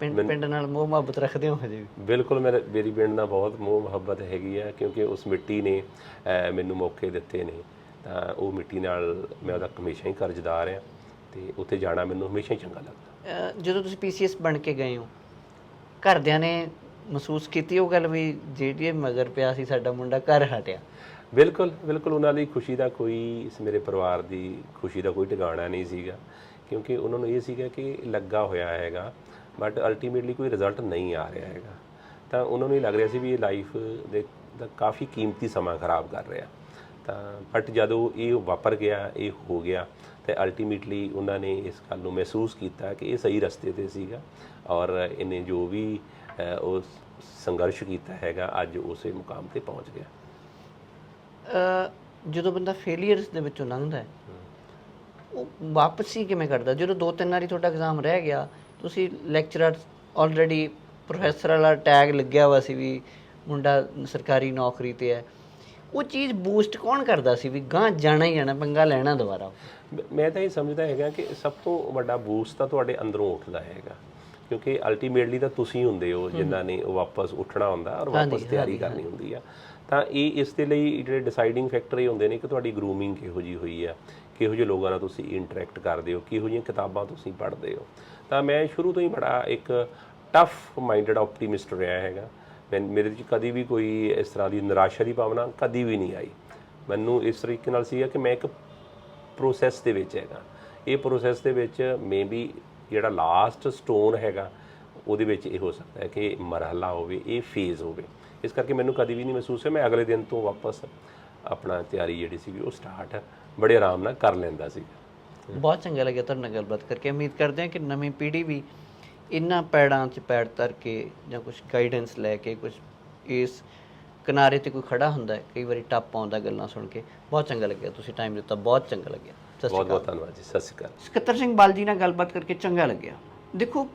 ਪਿੰਡ ਪਿੰਡ ਨਾਲ ਮੋਹ ਮੁਹੱਬਤ ਰੱਖਦੇ ਹੋ ਹਜੇ ਵੀ? ਬਿਲਕੁਲ ਮੇਰੇ ਮੇਰੀ ਪਿੰਡ ਨਾਲ ਬਹੁਤ ਮੋਹ ਮੁਹੱਬਤ ਹੈਗੀ ਆ ਕਿਉਂਕਿ ਉਸ ਮਿੱਟੀ ਨੇ ਅਹ, ਮੈਨੂੰ ਮੌਕੇ ਦਿੱਤੇ ਨੇ। ਤਾਂ ਉਹ ਮਿੱਟੀ ਨਾਲ ਮੈਂ ਉਹਦਾ ਹਮੇਸ਼ਾ ਹੀ ਕਰਜ਼ਦਾਰ ਆ ਤੇ ਉੱਥੇ ਜਾਣਾ ਮੈਨੂੰ ਹਮੇਸ਼ਾ ਹੀ ਚੰਗਾ ਲੱਗਦਾ। ਜਦੋਂ ਤੁਸੀਂ ਪੀਸੀਐਸ ਬਣ ਕੇ ਗਏ ਹੋ, ਘਰਦਿਆਂ ਨੇ ਮਹਿਸੂਸ ਕੀਤੀ ਉਹ ਗੱਲ ਵੀ ਜਿਹੜੀ ਮਗਰ ਪਿਆ ਸੀ, ਸਾਡਾ ਮੁੰਡਾ ਘਰ ਹਟਿਆ? ਬਿਲਕੁਲ ਬਿਲਕੁਲ ਉਹਨਾਂ ਲਈ ਖੁਸ਼ੀ ਦਾ ਕੋਈ, ਇਸ ਮੇਰੇ ਪਰਿਵਾਰ ਦੀ ਖੁਸ਼ੀ ਦਾ ਕੋਈ ਟਿਕਾਣਾ ਨਹੀਂ ਸੀਗਾ। ਕਿਉਂਕਿ ਉਹਨਾਂ ਨੂੰ ਇਹ ਸੀਗਾ ਕਿ ਲੱਗਾ ਹੋਇਆ ਹੈਗਾ ਬਟ ਅਲਟੀਮੇਟਲੀ ਕੋਈ ਰਿਜ਼ਲਟ ਨਹੀਂ ਆ ਰਿਹਾ ਹੈਗਾ। ਤਾਂ ਉਹਨਾਂ ਨੂੰ ਇਹ ਲੱਗ ਰਿਹਾ ਸੀ ਵੀ ਇਹ ਲਾਈਫ ਦੇ, ਦਾ ਕਾਫੀ ਕੀਮਤੀ ਸਮਾਂ ਖਰਾਬ ਕਰ ਰਿਹਾ। ਤਾਂ ਬਟ ਜਦੋਂ ਇਹ ਵਾਪਰ ਗਿਆ, ਇਹ ਹੋ ਗਿਆ ਤੇ ਅਲਟੀਮੇਟਲੀ ਉਹਨਾਂ ਨੇ ਇਸ ਗੱਲ ਨੂੰ ਮਹਿਸੂਸ ਕੀਤਾ ਕਿ ਇਹ ਸਹੀ ਰਸਤੇ ਤੇ ਸੀਗਾ ਔਰ ਇਹਨੇ ਜੋ ਵੀ ਅਹ, ਉਹ ਸੰਘਰਸ਼ ਕੀਤਾ ਹੈਗਾ ਅੱਜ ਉਸੇ ਮੁਕਾਮ ਤੇ ਪਹੁੰਚ ਗਿਆ। ਜਦੋਂ ਬੰਦਾ ਫੇਲੀਅਰਸ ਦੇ ਵਿੱਚੋਂ ਲੰਘਦਾ ਹੈ ਉਹ ਵਾਪਸੀ ਕਿਵੇਂ ਕਰਦਾ? ਜਦੋਂ ਦੋ ਤਿੰਨ ਵਾਰੀ ਤੁਹਾਡਾ ਐਗਜ਼ਾਮ ਰਹਿ ਗਿਆ ਤੁਸੀਂ ਲੈਕਚਰਰ ਆਲਰੇਡੀ ਪ੍ਰੋਫੈਸਰ ਵਾਲਾ ਟੈਗ ਲੱਗਿਆ ਹੋਇਆ ਸੀ ਵੀ ਮੁੰਡਾ ਸਰਕਾਰੀ ਨੌਕਰੀ ਤੇ ਹੈ। ਉਹ ਚੀਜ਼ ਬੂਸਟ ਕੌਣ ਕਰਦਾ ਸੀ ਵੀ ਗਾਂ ਜਾਣਾ ਹੀ ਜਾਣਾ ਪੰਗਾ ਲੈਣਾ ਦੁਬਾਰਾ? ਮ- ਤਾਂ ਇਹ ਸਮਝਦਾ ਹੈਗਾ ਕਿ ਸਭ ਤੋਂ ਵੱਡਾ ਬੂਸਟ ਤਾਂ ਤੁਹਾਡੇ ਅੰਦਰੋਂ ਉੱਠਦਾ ਹੈਗਾ। ਕਿਉਂਕਿ ਅਲਟੀਮੇਟਲੀ ਤਾਂ ਤੁਸੀਂ ਹੁੰਦੇ ਹੋ ਜਿਨ੍ਹਾਂ ਨੇ ਉਹ ਵਾਪਸ ਉੱਠਣਾ ਹੁੰਦਾ ਔਰ ਵਾਪਸ ਤਿਆਰੀ ਕਰਨੀ ਹੁੰਦੀ ਆ। ਤਾਂ ਇਹ ਇਸ ਦੇ ਲਈ ਜਿਹੜੇ ਡਿਸਾਈਡਿੰਗ ਫੈਕਟਰ ਇਹ ਹੁੰਦੇ ਨੇ ਕਿ ਤੁਹਾਡੀ ਗਰੂਮਿੰਗ ਕਿਹੋ ਜੀ ਹੋਈ ਆ ਕਿਹੋ ਜਿਹੇ ਲੋਕਾਂ ਨਾਲ ਤੁਸੀਂ ਇੰਟਰੈਕਟ ਕਰਦੇ ਹੋ ਕਿਹੋ ਜਿਹੀਆਂ ਕਿਤਾਬਾਂ ਤੁਸੀਂ ਪੜ੍ਹਦੇ ਹੋ। ਤਾਂ ਮੈਂ ਸ਼ੁਰੂ ਤੋਂ ਹੀ ਬੜਾ ਇੱਕ ਟਫ ਮਾਈਂਡਡ ਆਪਟੀਮਿਸਟ ਰਿਹਾ ਹੈਗਾ। ਮੇਰੇ ਵਿੱਚ ਕਦੀ ਵੀ ਕੋਈ ਇਸ ਤਰ੍ਹਾਂ ਦੀ ਨਿਰਾਸ਼ਾ ਦੀ ਭਾਵਨਾ ਕਦੀ ਵੀ ਨਹੀਂ ਆਈ। ਮੈਨੂੰ ਇਸ ਤਰੀਕੇ ਨਾਲ ਸੀਗਾ ਕਿ ਮੈਂ ਇੱਕ ਪ੍ਰੋਸੈਸ ਦੇ ਵਿੱਚ ਹੈਗਾ। ਇਹ ਪ੍ਰੋਸੈਸ ਦੇ ਵਿੱਚ ਮੇਬੀ ਜਿਹੜਾ ਲਾਸਟ ਸਟੋਨ ਹੈਗਾ, ਉਹਦੇ ਵਿੱਚ ਇਹ ਹੋ ਸਕਦਾ ਹੈ ਕਿ ਮਰਹਲਾ ਹੋਵੇ, ਇਹ ਫੇਜ਼ ਹੋਵੇ। ਇਸ ਕਰਕੇ ਮੈਨੂੰ ਕਦੀ ਵੀ ਨਹੀਂ ਮਹਿਸੂਸ ਹੋਇਆ। ਮੈਂ ਅਗਲੇ ਦਿਨ ਤੋਂ ਵਾਪਸ ਆਪਣਾ ਤਿਆਰੀ ਜਿਹੜੀ ਸੀ ਉਹ ਸਟਾਰਟ ਬੜੇ ਆਰਾਮ ਨਾਲ ਕਰ ਲੈਂਦਾ ਸੀ ਬਹੁਤ ਚੰਗਾ ਲੱਗਿਆ ਤੁਹਾਡੇ ਨਾਲ ਗੱਲਬਾਤ ਕਰਕੇ। ਉਮੀਦ ਕਰਦੇ ਹਾਂ ਕਿ ਨਵੀਂ ਪੀੜ੍ਹੀ ਵੀ ਇਹਨਾਂ ਪੈੜਾਂ 'ਚ ਪੈੜ ਧਰ ਕੇ ਜਾਂ ਕੁਝ ਗਾਈਡੈਂਸ ਲੈ ਕੇ ਕੁਝ ਇਸ ਕਿਨਾਰੇ ਤੇ ਕੋਈ ਖੜਾ ਹੁੰਦਾ ਹੈ ਕਈ ਵਾਰੀ ਟੱਪ ਆਉਂਦਾ ਗੱਲਾਂ ਸੁਣ ਕੇ। ਬਹੁਤ ਚੰਗਾ ਲੱਗਿਆ ਤੁਸੀਂ ਟਾਈਮ ਦਿੱਤਾ ਬਹੁਤ ਚੰਗਾ ਲੱਗਿਆ। ਸਤਿ ਸ਼੍ਰੀ ਬਹੁਤ ਬਹੁਤ ਧੰਨਵਾਦ ਜੀ ਸਤਿ ਸ਼੍ਰੀ ਅਕਾਲ। ਸਕੱਤਰ ਸਿੰਘ ਬਾਲ ਜੀ ਨਾਲ ਗੱਲਬਾਤ ਕਰਕੇ ਚੰਗਾ ਲੱਗਿਆ। ਦੇਖੋ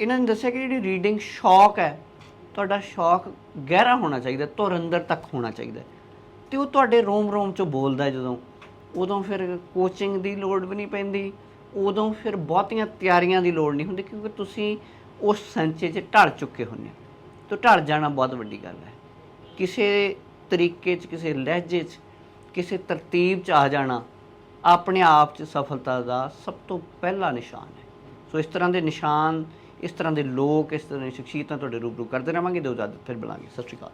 ਇਹਨਾਂ ਨੇ ਦੱਸਿਆ ਕਿ ਜਿਹੜੀ ਰੀਡਿੰਗ ਸ਼ੌਕ ਹੈ ਤੁਹਾਡਾ ਸ਼ੌਕ ਗਹਿਰਾ ਹੋਣਾ ਚਾਹੀਦਾ ਧੁਰ ਅੰਦਰ ਤੱਕ ਹੋਣਾ ਚਾਹੀਦਾ ਤੇ ਉਹ ਤੁਹਾਡੇ ਰੋਮ ਰੋਮ ਚੋਂ ਬੋਲਦਾ ਜਦੋਂ। ਉਦੋਂ ਫਿਰ ਕੋਚਿੰਗ ਦੀ ਲੋੜ ਵੀ ਨਹੀਂ ਪੈਂਦੀ ਉਦੋਂ ਫਿਰ ਬਹੁਤੀਆਂ ਤਿਆਰੀਆਂ ਦੀ ਲੋੜ ਨਹੀਂ ਹੁੰਦੀ ਕਿਉਂਕਿ ਤੁਸੀਂ ਉਸ ਸੰਚੇ 'ਚ ਢਲ ਚੁੱਕੇ ਹੁੰਦੇ ਹੋ। ਤੇ ਢਲ ਜਾਣਾ ਬਹੁਤ ਵੱਡੀ ਗੱਲ ਹੈ। ਕਿਸੇ ਤਰੀਕੇ 'ਚ, ਕਿਸੇ ਲਹਿਜੇ 'ਚ, ਕਿਸੇ ਤਰਤੀਬ 'ਚ ਆ ਜਾਣਾ ਆਪਣੇ ਆਪ 'ਚ ਸਫਲਤਾ ਦਾ ਸਭ ਤੋਂ ਪਹਿਲਾ ਨਿਸ਼ਾਨ ਹੈ। ਸੋ ਇਸ ਤਰ੍ਹਾਂ ਦੇ ਨਿਸ਼ਾਨ, ਇਸ ਤਰ੍ਹਾਂ ਦੇ ਲੋਕ, ਇਸ ਤਰ੍ਹਾਂ ਦੀ ਸ਼ਖਸੀਅਤਾਂ ਤੁਹਾਡੇ ਰੂਬਰੂ ਕਰਦੇ ਰਵਾਂਗੇ। ਦਿਓ ਇਜਾਜ਼ਤ ਫਿਰ ਬੁਲਾਂਗੇ। ਸਤਿ ਸ਼੍ਰੀ ਅਕਾਲ।